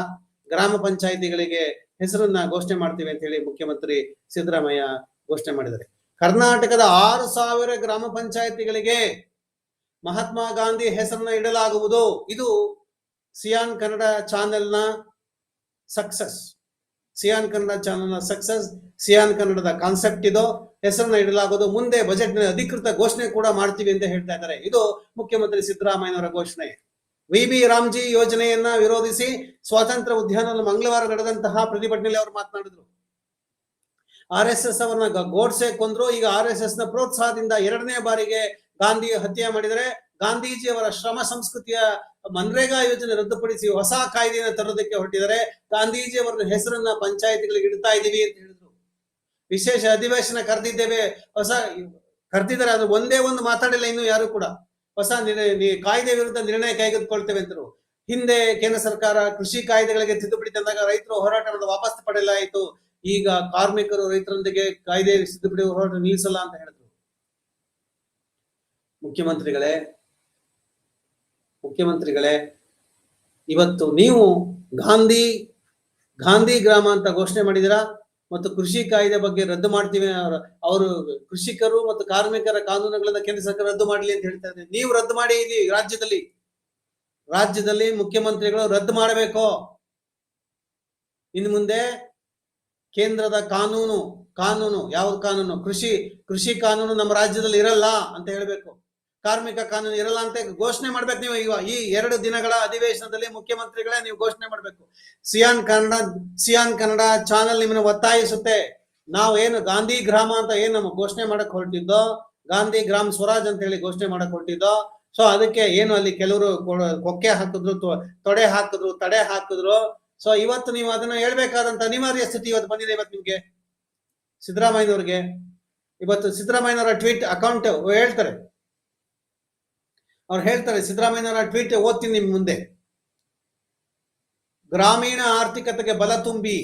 ಗ್ರಾಮ ಪಂಚಾಯಿತಿಗಳಿಗೆ ಹೆಸರನ್ನ ಘೋಷಣೆ ಮಾಡ್ತೀವಿ ಅಂತ ಹೇಳಿ ಮುಖ್ಯಮಂತ್ರಿ ಸಿದ್ದರಾಮಯ್ಯ ಘೋಷಣೆ ಮಾಡಿದ್ದಾರೆ. ಕರ್ನಾಟಕದ ಆರು ಸಾವಿರ ಗ್ರಾಮ ಪಂಚಾಯಿತಿಗಳಿಗೆ ಮಹಾತ್ಮ ಗಾಂಧಿ ಹೆಸರನ್ನ ಇಡಲಾಗುವುದು. ಇದು ಸಿಯಾನ್ ಕನ್ನಡ ಚಾನೆಲ್ನ ಸಕ್ಸಸ್ ಸಿಯಾನ್ ಕನ್ನಡ ಚಾನೆಲ್ನ ಸಕ್ಸಸ್ ಸಿಯಾನ್ ಕನ್ನಡದ ಕಾನ್ಸೆಪ್ಟ್ ಇದು. ಹೆಸರನ್ನ ಇಡಲಾಗುವುದು ಮುಂದೆ ಬಜೆಟ್ ಅಧಿಕೃತ ಘೋಷಣೆ ಕೂಡ ಮಾಡ್ತೀವಿ ಅಂತ ಹೇಳ್ತಾ ಇದ್ದಾರೆ. ಇದು ಮುಖ್ಯಮಂತ್ರಿ ಸಿದ್ದರಾಮಯ್ಯನವರ ಘೋಷಣೆ. ವಿ ಬಿ ರಾಮ್ಜಿ ಯೋಜನೆಯನ್ನ ವಿರೋಧಿಸಿ ಸ್ವಾತಂತ್ರ್ಯ ಉದ್ಯಾನದಲ್ಲಿ ಮಂಗಳವಾರ ನಡೆದಂತಹ ಪ್ರತಿಭಟನೆಯಲ್ಲಿ ಅವರು ಮಾತನಾಡಿದ್ರು. ಆರ್ ಎಸ್ ಎಸ್ ಅವರನ್ನ ಗೋಡ್ಸೆ ಕೊಂದ್ರು. ಈಗ ಆರ್ ಎಸ್ ಎಸ್ನ ಪ್ರೋತ್ಸಾಹದಿಂದ ಎರಡನೇ ಬಾರಿಗೆ ಗಾಂಧಿ ಹತ್ಯೆ ಮಾಡಿದರೆ ಗಾಂಧೀಜಿ ಅವರ ಶ್ರಮ ಸಂಸ್ಕೃತಿಯ ಮನ್ರೇಗಾ ಯೋಜನೆ ರದ್ದುಪಡಿಸಿ ಹೊಸ ಕಾಯ್ದೆಯನ್ನು ತರೋದಕ್ಕೆ ಹೊರಟಿದ್ದಾರೆ. ಗಾಂಧೀಜಿ ಅವರ ಹೆಸರನ್ನ ಪಂಚಾಯತಿಗಳಿಗೆ ಇಡ್ತಾ ಇದೀವಿ ಅಂತ ಹೇಳಿದ್ರು. ವಿಶೇಷ ಅಧಿವೇಶನ ಕರೆದಿದ್ದೇವೆ. ಹೊಸ ಕರೆದಿದ್ದಾರೆ ಅದು ಒಂದೇ ಒಂದು ಮಾತಾಡಿಲ್ಲ ಇನ್ನು ಯಾರು ಕೂಡ. ಹೊಸ ಕಾಯ್ದೆ ವಿರುದ್ಧ ನಿರ್ಣಯ ಕೈಗೆತ್ತಿಕೊಳ್ತೇವೆ ಅಂತರು ಹಿಂದೆ ಕೇಂದ್ರ ಸರ್ಕಾರ ಕೃಷಿ ಕಾಯ್ದೆಗಳಿಗೆ ತಿದ್ದುಪಡಿ ತಂದಾಗ ರೈತರು ಹೋರಾಟ ಮಾಡೋದು ವಾಪಸ್ ಪಡೆಯಲಾಯಿತು ಈಗ ಕಾರ್ಮಿಕರು ರೈತರೊಂದಿಗೆ ಕಾಯ್ದೆ ತಿದ್ದುಪಡಿ ಹೋರಾಟ ನಿಲ್ಲಿಸಲ್ಲ ಅಂತ ಹೇಳಿದ್ರು. ಮುಖ್ಯಮಂತ್ರಿಗಳೇ ಮುಖ್ಯಮಂತ್ರಿಗಳೇ, ಇವತ್ತು ನೀವು ಗಾಂಧಿ ಗಾಂಧಿ ಗ್ರಾಮ ಅಂತ ಘೋಷಣೆ ಮಾಡಿದಿರಾ ಮತ್ತು ಕೃಷಿ ಕಾಯ್ದೆ ಬಗ್ಗೆ ರದ್ದು ಮಾಡ್ತೀವಿ, ಅವ್ರ- ಕೃಷಿಕರು ಮತ್ತು ಕಾರ್ಮಿಕರ ಕಾನೂನುಗಳನ್ನ ಕೇಂದ್ರ ಸರ್ಕಾರ ರದ್ದು ಮಾಡಲಿ ಅಂತ ಹೇಳ್ತಾ ಇದ್ದಾರೆ. ನೀವು ರದ್ದು ಮಾಡಿ ಇಲ್ಲಿ ರಾಜ್ಯದಲ್ಲಿ. ರಾಜ್ಯದಲ್ಲಿ ಮುಖ್ಯಮಂತ್ರಿಗಳು ರದ್ದು ಮಾಡಬೇಕು. ಇನ್ನು ಮುಂದೆ ಕೇಂದ್ರದ ಕಾನೂನು ಕಾನೂನು ಯಾವ ಕಾನೂನು? ಕೃಷಿ ಕೃಷಿ ಕಾನೂನು ನಮ್ಮ ರಾಜ್ಯದಲ್ಲಿ ಇರಲ್ಲ ಅಂತ ಹೇಳ್ಬೇಕು. ಕಾರ್ಮಿಕ ಕಾನೂನು ಇರಲ್ಲ ಅಂತ ಘೋಷಣೆ ಮಾಡ್ಬೇಕು ನೀವು ಈಗ ಈ ಎರಡು ದಿನಗಳ ಅಧಿವೇಶನದಲ್ಲಿ ಮುಖ್ಯಮಂತ್ರಿಗಳೇ ನೀವು ಘೋಷಣೆ ಮಾಡ್ಬೇಕು. ಸಿಯಾನ್ ಕನ್ನಡ ಸಿಯಾನ್ ಕನ್ನಡ ಚಾನೆಲ್ ನಿಮ್ಮನ್ನ ಒತ್ತಾಯಿಸುತ್ತೆ. ನಾವು ಏನು ಗಾಂಧಿ ಗ್ರಾಮ ಅಂತ ಏನು ನಮ್ಮ ಘೋಷಣೆ ಮಾಡಕ್ ಹೊರಟಿದ್ದೋ, ಗಾಂಧಿ ಗ್ರಾಮ್ ಸ್ವರಾಜ್ ಅಂತ ಹೇಳಿ ಘೋಷಣೆ ಮಾಡಕ್ ಹೊರಟಿದ್ದೋ, ಸೊ ಅದಕ್ಕೆ ಏನು ಅಲ್ಲಿ ಕೆಲವರು ಕೊಕ್ಕೆ ಹಾಕಿದ್ರು ತೊಡೆ ಹಾಕಿದ್ರು, ತಡೆ ಹಾಕಿದ್ರು. ಸೊ ಇವತ್ತು ನೀವು ಅದನ್ನ ಹೇಳ್ಬೇಕಾದಂತ ಅನಿವಾರ್ಯ ಸ್ಥಿತಿ ಇವತ್ತು ಬಂದಿದೆ ಇವತ್ತು ನಿಮ್ಗೆ. ಸಿದ್ದರಾಮಯ್ಯನವ್ರಿಗೆ. ಇವತ್ತು ಸಿದ್ದರಾಮಯ್ಯನವರ ಟ್ವೀಟ್ ಅಕೌಂಟ್ ಹೇಳ್ತಾರೆ. ಅವ್ರು ಹೇಳ್ತಾರೆ, ಸಿದ್ದರಾಮಯ್ಯನವರ ಟ್ವೀಟ್ ಓದ್ತೀನಿ ನಿಮ್ಮ ಮುಂದೆ. ಗ್ರಾಮೀಣ ಆರ್ಥಿಕತೆಗೆ ಬಲ ತುಂಬಿ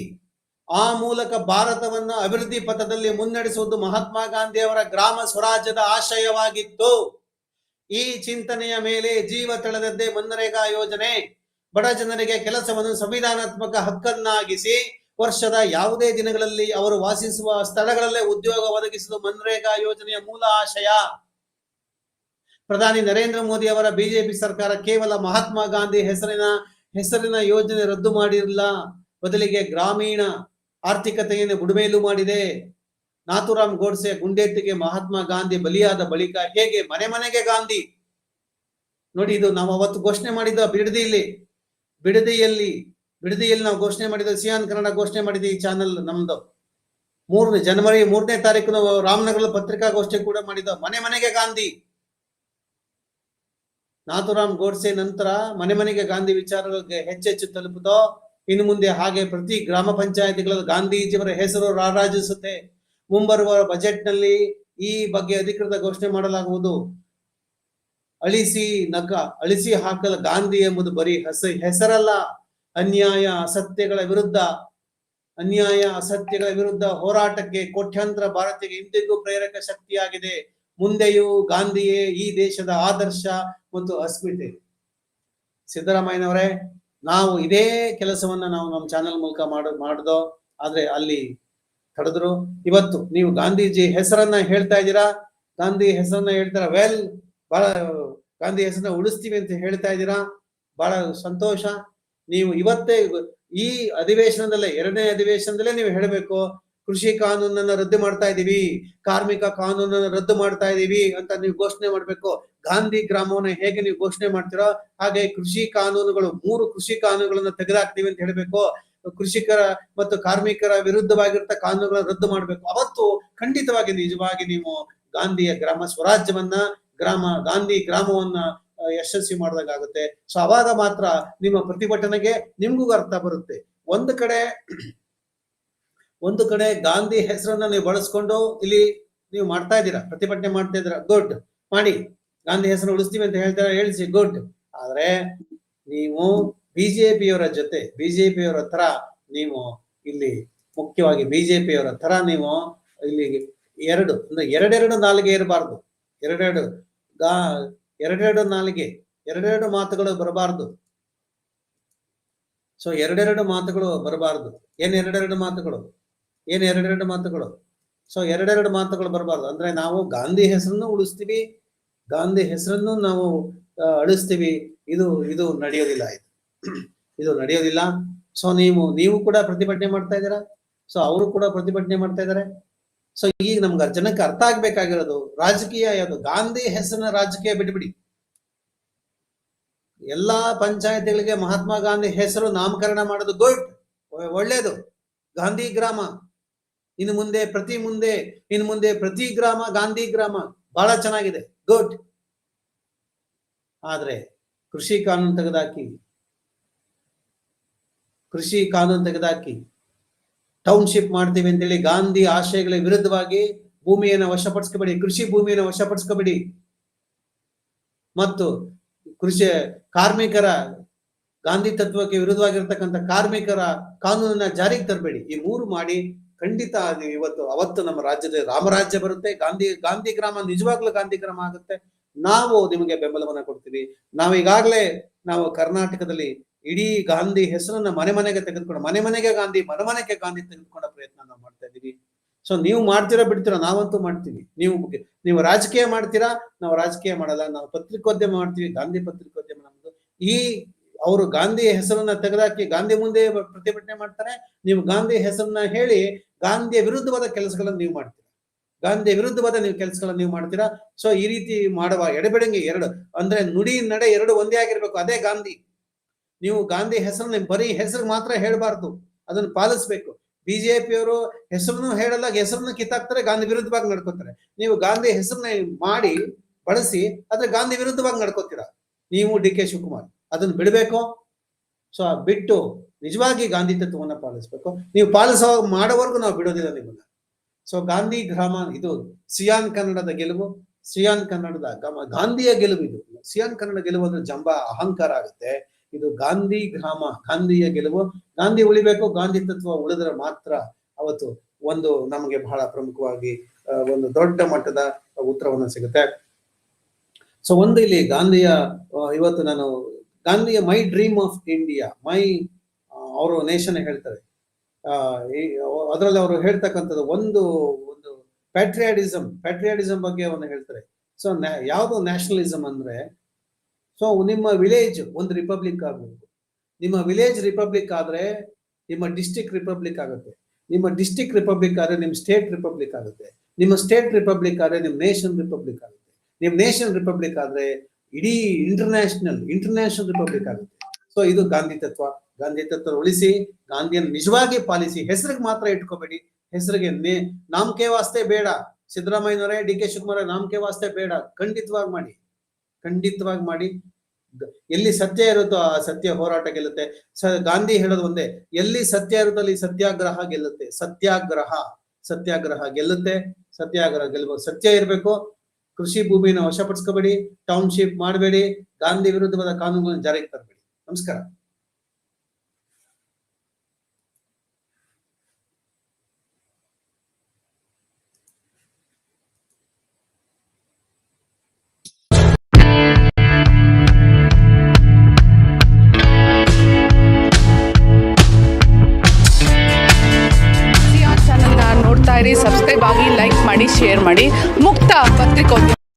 ಆ ಮೂಲಕ ಭಾರತವನ್ನು ಅಭಿವೃದ್ಧಿ ಪಥದಲ್ಲಿ ಮುನ್ನಡೆಸುವುದು ಮಹಾತ್ಮ ಗಾಂಧಿಯವರ ಗ್ರಾಮ ಸ್ವರಾಜ್ಯದ ಆಶಯವಾಗಿತ್ತು. ಈ ಚಿಂತನೆಯ ಮೇಲೆ ಜೀವ ತಳೆದದ್ದೇ ಮನ್ರೇಗಾ ಯೋಜನೆ. ಬಡ ಜನರಿಗೆ ಕೆಲಸವನ್ನು ಸಂವಿಧಾನಾತ್ಮಕ ಹಕ್ಕನ್ನಾಗಿಸಿ ವರ್ಷದ ಯಾವುದೇ ದಿನಗಳಲ್ಲಿ ಅವರು ವಾಸಿಸುವ ಸ್ಥಳಗಳಲ್ಲೇ ಉದ್ಯೋಗ ಒದಗಿಸುವುದು ಮನ್ರೇಗಾ ಯೋಜನೆಯ ಮೂಲ ಆಶಯ. ಪ್ರಧಾನಿ ನರೇಂದ್ರ ಮೋದಿ ಅವರ ಬಿಜೆಪಿ ಸರ್ಕಾರ ಕೇವಲ ಮಹಾತ್ಮ ಗಾಂಧಿ ಹೆಸರಿನ ಹೆಸರಿನ ಯೋಜನೆ ರದ್ದು ಮಾಡಿರಲಿಲ್ಲ ಬದಲಿಗೆ ಗ್ರಾಮೀಣ ಆರ್ಥಿಕತೆಯನ್ನು ಬುಡಮೇಲು ಮಾಡಿದೆ. ನಾಥುರಾಮ್ ಗೋಡ್ಸೆ ಗುಂಡೇಟಿಗೆ ಮಹಾತ್ಮ ಗಾಂಧಿ ಬಲಿಯಾದ ಬಳಿಕ ಹೇಗೆ ಮನೆ ಮನೆಗೆ ಗಾಂಧಿ? ನೋಡಿ, ಇದು ನಾವು ಅವತ್ತು ಘೋಷಣೆ ಮಾಡಿದ ಬಿಡದಿಯಲ್ಲಿ ಬಿಡದಿಯಲ್ಲಿ ಬಿಡದಿಯಲ್ಲಿ ನಾವು ಘೋಷಣೆ ಮಾಡಿದ ಸಿಯಾನ್ ಕನ್ನಡ ಘೋಷಣೆ ಮಾಡಿದ ಈ ಚಾನಲ್ ನಮ್ದು. ಮೂರನೇ ಜನವರಿ ಮೂರನೇ ತಾರೀಕು ನಾವು ಪತ್ರಿಕಾ ಪತ್ರಿಕಾಗೋಷ್ಠಿ ಕೂಡ ಮಾಡಿದ ಮನೆ ಮನೆಗೆ ಗಾಂಧಿ. ನಾಥುರಾಮ್ ಗೋಡ್ಸೆ ನಂತರ ಮನೆ ಮನೆಗೆ ಗಾಂಧಿ ವಿಚಾರಗಳಿಗೆ ಹೆಚ್ಚೆಚ್ಚು ತಲುಪುತ್ತೋ, ಇನ್ನು ಮುಂದೆ ಹಾಗೆ ಪ್ರತಿ ಗ್ರಾಮ ಪಂಚಾಯತಿಗಳಲ್ಲಿ ಗಾಂಧೀಜಿಯವರ ಹೆಸರು ರಾರಾಜಿಸುತ್ತೆ. ಮುಂಬರುವ ಬಜೆಟ್ನಲ್ಲಿ ಈ ಬಗ್ಗೆ ಅಧಿಕೃತ ಘೋಷಣೆ ಮಾಡಲಾಗುವುದು. ಅಳಿಸಿ ನಕ, ಅಳಿಸಿ ಹಾಕಲ ಗಾಂಧಿ ಎಂಬುದು ಬರೀ ಹೆಸ, ಹೆಸರಲ್ಲ. ಅನ್ಯಾಯ, ಅಸತ್ಯಗಳ ವಿರುದ್ಧ, ಅನ್ಯಾಯ, ಅಸತ್ಯಗಳ ವಿರುದ್ಧ ಹೋರಾಟಕ್ಕೆ ಕೋಟ್ಯಾಂತರ ಭಾರತೀಯ ಇಂದಿಗೂ ಪ್ರೇರಕ ಶಕ್ತಿಯಾಗಿದೆ. ಮುಂದೆಯೂ ಗಾಂಧಿಯೇ ಈ ದೇಶದ ಆದರ್ಶ ಮತ್ತು ಅಸ್ಮಿತೆ. ಸಿದ್ದರಾಮಯ್ಯನವರೇ, ನಾವು ಇದೇ ಕೆಲಸವನ್ನ ನಾವು ನಮ್ಮ ಚಾನೆಲ್ ಮೂಲಕ ಮಾಡ, ಮಾಡ್ದೋ? ಆದ್ರೆ ಅಲ್ಲಿ ತಡೆದ್ರು. ಇವತ್ತು ನೀವು ಗಾಂಧೀಜಿ ಹೆಸರನ್ನ ಹೇಳ್ತಾ ಇದ್ದೀರಾ? ಗಾಂಧಿ ಹೆಸರನ್ನ ಹೇಳ್ತಾರ? ವೆಲ್, ಬಹಳ, ಗಾಂಧಿ ಹೆಸರನ್ನ ಉಳಿಸ್ತೀವಿ ಅಂತ ಹೇಳ್ತಾ ಇದ್ದೀರಾ? ಬಹಳ ಸಂತೋಷ. ನೀವು ಇವತ್ತೇ ಈ ಅಧಿವೇಶನದಲ್ಲೇ, ಎರಡನೇ ಅಧಿವೇಶನದಲ್ಲೇ ನೀವು ಹೇಳಬೇಕು. ಕೃಷಿ ಕಾನೂನನ್ನ ರದ್ದು ಮಾಡ್ತಾ ಇದ್ದೀವಿ ಕಾರ್ಮಿಕ ಕಾನೂನನ್ನ ರದ್ದು ಮಾಡ್ತಾ ಇದ್ದೀವಿ ಅಂತ ನೀವು ಘೋಷಣೆ ಮಾಡ್ಬೇಕು. ಗಾಂಧಿ ಗ್ರಾಮವನ್ನ ಹೇಗೆ ನೀವು ಘೋಷಣೆ ಮಾಡ್ತೀರೋ ಹಾಗೆ ಕೃಷಿ ಕಾನೂನುಗಳು, ಮೂರು ಕೃಷಿ ಕಾನೂನುಗಳನ್ನ ತೆಗೆದಾಕ್ತೀವಿ ಅಂತ ಹೇಳ್ಬೇಕು. ಕೃಷಿಕರ ಮತ್ತು ಕಾರ್ಮಿಕರ ವಿರುದ್ಧವಾಗಿರ್ತ ಕಾನೂನುಗಳನ್ನ ರದ್ದು ಮಾಡ್ಬೇಕು. ಅವತ್ತು ಖಂಡಿತವಾಗಿ ನಿಜವಾಗಿ ನೀವು ಗಾಂಧಿಯ ಗ್ರಾಮ, ಸ್ವರಾಜ್ಯವನ್ನ, ಗ್ರಾಮ, ಗಾಂಧಿ ಗ್ರಾಮವನ್ನ ಯಶಸ್ವಿ ಮಾಡಿದಾಗುತ್ತೆ ಸೊ ಅವಾಗ ಮಾತ್ರ ನಿಮ್ಮ ಪ್ರತಿಭಟನೆಗೆ ನಿಮ್ಗೂ ಅರ್ಥ ಬರುತ್ತೆ. ಒಂದು ಕಡೆ ಒಂದು ಕಡೆ ಗಾಂಧಿ ಹೆಸರನ್ನ ನೀವು ಬಳಸ್ಕೊಂಡು ಇಲ್ಲಿ ನೀವು ಮಾಡ್ತಾ ಇದ್ದೀರಾ, ಪ್ರತಿಭಟನೆ ಮಾಡ್ತಾ ಇದ್ದೀರಾ ಗುಡ್ ಮಾಡಿ, ಗಾಂಧಿ ಹೆಸರು ಉಳಿಸ್ತೀವಿ ಅಂತ ಹೇಳ್ತಾರೆ ಹೇಳಿಸಿ ಗುಡ್ ಆದ್ರೆ ನೀವು ಬಿಜೆಪಿಯವರ ಜೊತೆ, ಬಿಜೆಪಿಯವರ ತರ ನೀವು ಇಲ್ಲಿ ಮುಖ್ಯವಾಗಿ ಬಿಜೆಪಿಯವರ ತರ ನೀವು ಇಲ್ಲಿ ಎರಡು, ಅಂದ್ರೆ ಎರಡೆರಡು ನಾಲಿಗೆ ಇರಬಾರ್ದು. ಎರಡೆರಡು ಗಾ, ಎರಡೆರಡು ನಾಲಿಗೆ, ಎರಡೆರಡು ಮಾತುಗಳು ಬರಬಾರ್ದು. ಸೊ ಎರಡೆರಡು ಮಾತುಗಳು ಬರಬಾರ್ದು. ಏನ್ ಎರಡೆರಡು ಮಾತುಗಳು? ಏನ್ ಎರಡೆರಡು ಮಾತುಗಳು? ಸೊ ಎರಡೆರಡು ಮಾತುಗಳು ಬರಬಾರ್ದು. ಅಂದ್ರೆ ನಾವು ಗಾಂಧಿ ಹೆಸರನ್ನು ಉಳಿಸ್ತೀವಿ, ಗಾಂಧಿ ಹೆಸರನ್ನು ನಾವು ಅಳಿಸ್ತೀವಿ. ಇದು ಇದು ನಡೆಯೋದಿಲ್ಲ ಇದು. ಇದು ನಡೆಯೋದಿಲ್ಲ. ಸೊ ನೀವು ನೀವು ಕೂಡ ಪ್ರತಿಭಟನೆ ಮಾಡ್ತಾ ಇದ್ದೀರಾ? ಸೊ ಅವರು ಕೂಡ ಪ್ರತಿಭಟನೆ ಮಾಡ್ತಾ ಇದ್ದಾರೆ. ಸೊ ಈಗ ನಮ್ಗೆ ಜನಕ್ಕೆ ಅರ್ಥ ಆಗ್ಬೇಕಾಗಿರೋದು, ರಾಜಕೀಯ ಯಾವುದು? ಗಾಂಧಿ ಹೆಸರಿನ ರಾಜಕೀಯ ಬಿಟ್ಬಿಡಿ. ಎಲ್ಲಾ ಪಂಚಾಯತಿಗಳಿಗೆ ಮಹಾತ್ಮ ಗಾಂಧಿ ಹೆಸರು ನಾಮಕರಣ ಮಾಡೋದು ಗುಡ್ ಒಳ್ಳೇದು ಗಾಂಧಿ ಗ್ರಾಮ. ಇನ್ನು ಮುಂದೆ, ಪ್ರತಿ ಮುಂದೆ, ಇನ್ನು ಮುಂದೆ ಪ್ರತಿ ಗ್ರಾಮ, ಗಾಂಧಿ ಗ್ರಾಮ ಬಹಳ ಚೆನ್ನಾಗಿದೆ. ಗುಡ್ ಆದ್ರೆ ಕೃಷಿ ಕಾನೂನು ತೆಗೆದಾಕಿ, ಕೃಷಿ ಕಾನೂನು ತೆಗೆದಾಕಿ ಟೌನ್ಶಿಪ್ ಮಾಡ್ತೀವಿ ಅಂತೇಳಿ ಗಾಂಧಿ ಆಶಯಗಳ ವಿರುದ್ಧವಾಗಿ ಭೂಮಿಯನ್ನು ವಶಪಡಿಸ್ಕೋಬೇಡಿ, ಕೃಷಿ ಭೂಮಿಯನ್ನು ವಶಪಡಿಸ್ಕೋಬೇಡಿ. ಮತ್ತು ಕೃಷಿ ಕಾರ್ಮಿಕರ ಗಾಂಧಿ ತತ್ವಕ್ಕೆ ವಿರುದ್ಧವಾಗಿರ್ತಕ್ಕಂಥ ಕಾರ್ಮಿಕರ ಕಾನೂನನ್ನ ಜಾರಿಗೆ ತರಬೇಡಿ. ಈ ಮೂರು ಮಾಡಿ ಖಂಡಿತ ಅದು ಇವತ್ತು, ಅವತ್ತು ನಮ್ಮ ರಾಜ್ಯದ ರಾಮರಾಜ್ಯ ಬರುತ್ತೆ. ಗಾಂಧಿ ಗಾಂಧಿ ಗ್ರಾಮ ನಿಜವಾಗ್ಲೂ ಗಾಂಧಿ ಗ್ರಾಮ ಆಗುತ್ತೆ. ನಾವು ನಿಮಗೆ ಬೆಂಬಲವನ್ನ ಕೊಡ್ತೀವಿ. ನಾವು ಈಗಾಗಲೇ ನಾವು ಕರ್ನಾಟಕದಲ್ಲಿ ಇಡೀ ಗಾಂಧಿ ಹೆಸರನ್ನ ಮನೆ ಮನೆಗೆ ತೆಗೆದುಕೊಂಡು, ಮನೆ ಮನೆಗೆ ಗಾಂಧಿ, ಮನೆ ಮನೆಗೆ ಗಾಂಧಿ ತೆಗೆದುಕೊಂಡ ಪ್ರಯತ್ನ ನಾವು ಮಾಡ್ತಾ ಇದ್ದೀವಿ. ಸೊ ನೀವು ಮಾಡ್ತೀರಾ ಬಿಡ್ತೀರಾ? ನಾವಂತೂ ಮಾಡ್ತೀವಿ. ನೀವು ನೀವು ರಾಜಕೀಯ ಮಾಡ್ತೀರಾ? ನಾವು ರಾಜಕೀಯ ಮಾಡಲ್ಲ. ನಾವು ಪತ್ರಿಕೋದ್ಯಮ ಮಾಡ್ತೀವಿ. ಗಾಂಧಿ ಪತ್ರಿಕೋದ್ಯಮ ನಮ್ದು. ಈ ಅವರು ಗಾಂಧಿ ಹೆಸರನ್ನ ತೆಗೆದಾಕಿ ಗಾಂಧಿ ಮುಂದೆ ಪ್ರತಿಭಟನೆ ಮಾಡ್ತಾರೆ. ನೀವು ಗಾಂಧಿ ಹೆಸರನ್ನ ಹೇಳಿ ಗಾಂಧಿಯ ವಿರುದ್ಧವಾದ ಕೆಲಸಗಳನ್ನು ನೀವು ಮಾಡ್ತೀರಾ? ಗಾಂಧಿಯ ವಿರುದ್ಧವಾದ ನೀವು ಕೆಲಸಗಳನ್ನು ನೀವು ಮಾಡ್ತೀರಾ? ಸೊ ಈ ರೀತಿ ಮಾಡುವ ಎಡಬೆಡಂಗೆ ಎರಡು, ಅಂದ್ರೆ ನುಡಿ ನಡೆ ಎರಡು ಒಂದೇ ಆಗಿರ್ಬೇಕು, ಅದೇ ಗಾಂಧಿ. ನೀವು ಗಾಂಧಿ ಹೆಸರನ್ನ ಬರೀ ಹೆಸರು ಮಾತ್ರ ಹೇಳಬಾರ್ದು, ಅದನ್ನು ಪಾಲಿಸ್ಬೇಕು. ಬಿಜೆಪಿಯವರು ಹೆಸರನ್ನು ಹೇಳಲ್ಲ, ಹೆಸರನ್ನು ಕಿತ್ತಾಕ್ತಾರೆ, ಗಾಂಧಿ ವಿರುದ್ಧವಾಗಿ ನಡ್ಕೋತಾರೆ. ನೀವು ಗಾಂಧಿ ಹೆಸರನ್ನ ಮಾಡಿ, ಬಳಸಿ, ಆದ್ರೆ ಗಾಂಧಿ ವಿರುದ್ಧವಾಗಿ ನಡ್ಕೋತೀರಾ? ನೀವು ಡಿ ಕೆ ಶಿವಕುಮಾರ್, ಅದನ್ನು ಬಿಡಬೇಕು. ಸೊ ಬಿಟ್ಟು ನಿಜವಾಗಿ ಗಾಂಧಿ ತತ್ವವನ್ನ ಪಾಲಿಸಬೇಕು. ನೀವು ಪಾಲಿಸೋ ಮಾಡೋವರೆಗೂ ನಾವು ಬಿಡೋದಿಲ್ಲ ನಿಮ್ಮನ್ನ. ಸೊ ಗಾಂಧಿ ಗ್ರಾಮ ಇದು ಸಿಯಾನ್ ಕನ್ನಡದ ಗೆಲುವು, ಸಿಯಾನ್ ಕನ್ನಡದ ಗಮ ಗಾಂಧಿಯ ಗೆಲುವು ಇದು. ಸಿಯಾನ್ ಕನ್ನಡ ಗೆಲುವು ಅಂದ್ರೆ ಜಂಬ ಅಹಂಕಾರ ಆಗುತ್ತೆ. ಇದು ಗಾಂಧಿ ಗ್ರಾಮ, ಗಾಂಧಿಯ ಗೆಲುವು. ಗಾಂಧಿ ಉಳಿಬೇಕು, ಗಾಂಧಿ ತತ್ವ ಉಳಿದ್ರೆ ಮಾತ್ರ ಅವತ್ತು ಒಂದು ನಮಗೆ ಬಹಳ ಪ್ರಮುಖವಾಗಿ ಒಂದು ದೊಡ್ಡ ಮಟ್ಟದ ಉತ್ತರವನ್ನು ಸಿಗುತ್ತೆ. ಸೊ ಒಂದು ಇಲ್ಲಿ ಗಾಂಧಿಯ ಇವತ್ತು ನಾನು ಗಾಂಧಿಯ my dream of India, my ಅವರು ನೇಷನ್ ಹೇಳ್ತಾರೆ. ಅದರಲ್ಲಿ ಅವರು ಹೇಳ್ತಕ್ಕಂಥದ್ದು ಒಂದು ಒಂದು ಪ್ಯಾಟ್ರಿಯಾಟಿಸಮ್ ಪ್ಯಾಟ್ರಿಯಾಟಿಸಮ್ ಬಗ್ಗೆ ಅವನು ಹೇಳ್ತಾರೆ. ಸೊ ಯಾವುದು ನ್ಯಾಷನಲಿಸಮ್ ಅಂದ್ರೆ ಸೊ ನಿಮ್ಮ ವಿಲೇಜ್ ಒಂದು ರಿಪಬ್ಲಿಕ್ ಆಗಬೇಕು. ನಿಮ್ಮ ವಿಲೇಜ್ ರಿಪಬ್ಲಿಕ್ ಆದ್ರೆ ನಿಮ್ಮ ಡಿಸ್ಟಿಕ್ ರಿಪಬ್ಲಿಕ್ ಆಗುತ್ತೆ. ನಿಮ್ಮ ಡಿಸ್ಟಿಕ್ ರಿಪಬ್ಲಿಕ್ ಆದ್ರೆ ನಿಮ್ಮ ಸ್ಟೇಟ್ ರಿಪಬ್ಲಿಕ್ ಆಗುತ್ತೆ. ನಿಮ್ಮ ಸ್ಟೇಟ್ ರಿಪಬ್ಲಿಕ್ ಆದ್ರೆ ನಿಮ್ಮ ನೇಷನ್ ರಿಪಬ್ಲಿಕ್ ಆಗುತ್ತೆ. ನಿಮ್ಮ ನೇಷನ್ ರಿಪಬ್ಲಿಕ್ ಆದ್ರೆ ಇಡೀ ಇಂಟರ್ನ್ಯಾಷನಲ್ ಇಂಟರ್ನ್ಯಾಷನಲ್ ರಿಪಬ್ಲಿಕ್ ಆಗುತ್ತೆ. ಸೊ ಇದು ಗಾಂಧಿ ತತ್ವ. ಗಾಂಧಿ ತತ್ವ ಉಳಿಸಿ, ಗಾಂಧಿಯನ್ನು ನಿಜವಾಗಿ ಪಾಲಿಸಿ, ಹೆಸರಿಗೆ ಮಾತ್ರ ಇಟ್ಕೋಬೇಡಿ. ಹೆಸರಿಗೆ ನೇ ನಾಮಕೆ ವಾಸ್ತೆ ಬೇಡ. ಸಿದ್ದರಾಮಯ್ಯನವರೇ, ಡಿ ಕೆ ಶಿವಕುಮಾರ್ ನಾಮಕೆ ವಾಸ್ತೆ ಬೇಡ. ಖಂಡಿತವಾಗಿ ಮಾಡಿ. ಖಂಡಿತವಾಗಿ ಮಾಡಿ. ಎಲ್ಲಿ ಸತ್ಯ ಇರುತ್ತೋ ಆ ಸತ್ಯ ಹೋರಾಟ ಗೆಲ್ಲುತ್ತೆ. ಸ, ಗಾಂಧಿ ಹೇಳೋದು ಒಂದೇ, ಎಲ್ಲಿ ಸತ್ಯ ಇರುತ್ತೋ ಅಲ್ಲಿ ಸತ್ಯಾಗ್ರಹ ಗೆಲ್ಲುತ್ತೆ. ಸತ್ಯಾಗ್ರಹ ಸತ್ಯಾಗ್ರಹ ಗೆಲ್ಲುತ್ತೆ. ಸತ್ಯಾಗ್ರಹ ಗೆಲ್ಲಬಹುದು ಸತ್ಯ ಇರಬೇಕು. ಕೃಷಿ ಭೂಮಿನ ವಶಪಡಿಸ್ಕೋಬೇಡಿ. ಟೌನ್ಶಿಪ್ ಮಾಡಬೇಡಿ. ಗಾಂಧಿ ವಿರುದ್ಧವಾದ ಕಾನೂನುಗಳನ್ನು ಜಾರಿಗೆ ತರಬೇಡಿ. ನಮಸ್ಕಾರ. ಸಬ್ಸ್ಕ್ರೈಬ್ ಆಗಿ ಲೈಕ್ ಮಾಡಿ ಶೇರ್ ಮಾಡಿ. ಮುಕ್ತ ಪತ್ರಿಕೋದ್ಯಮ.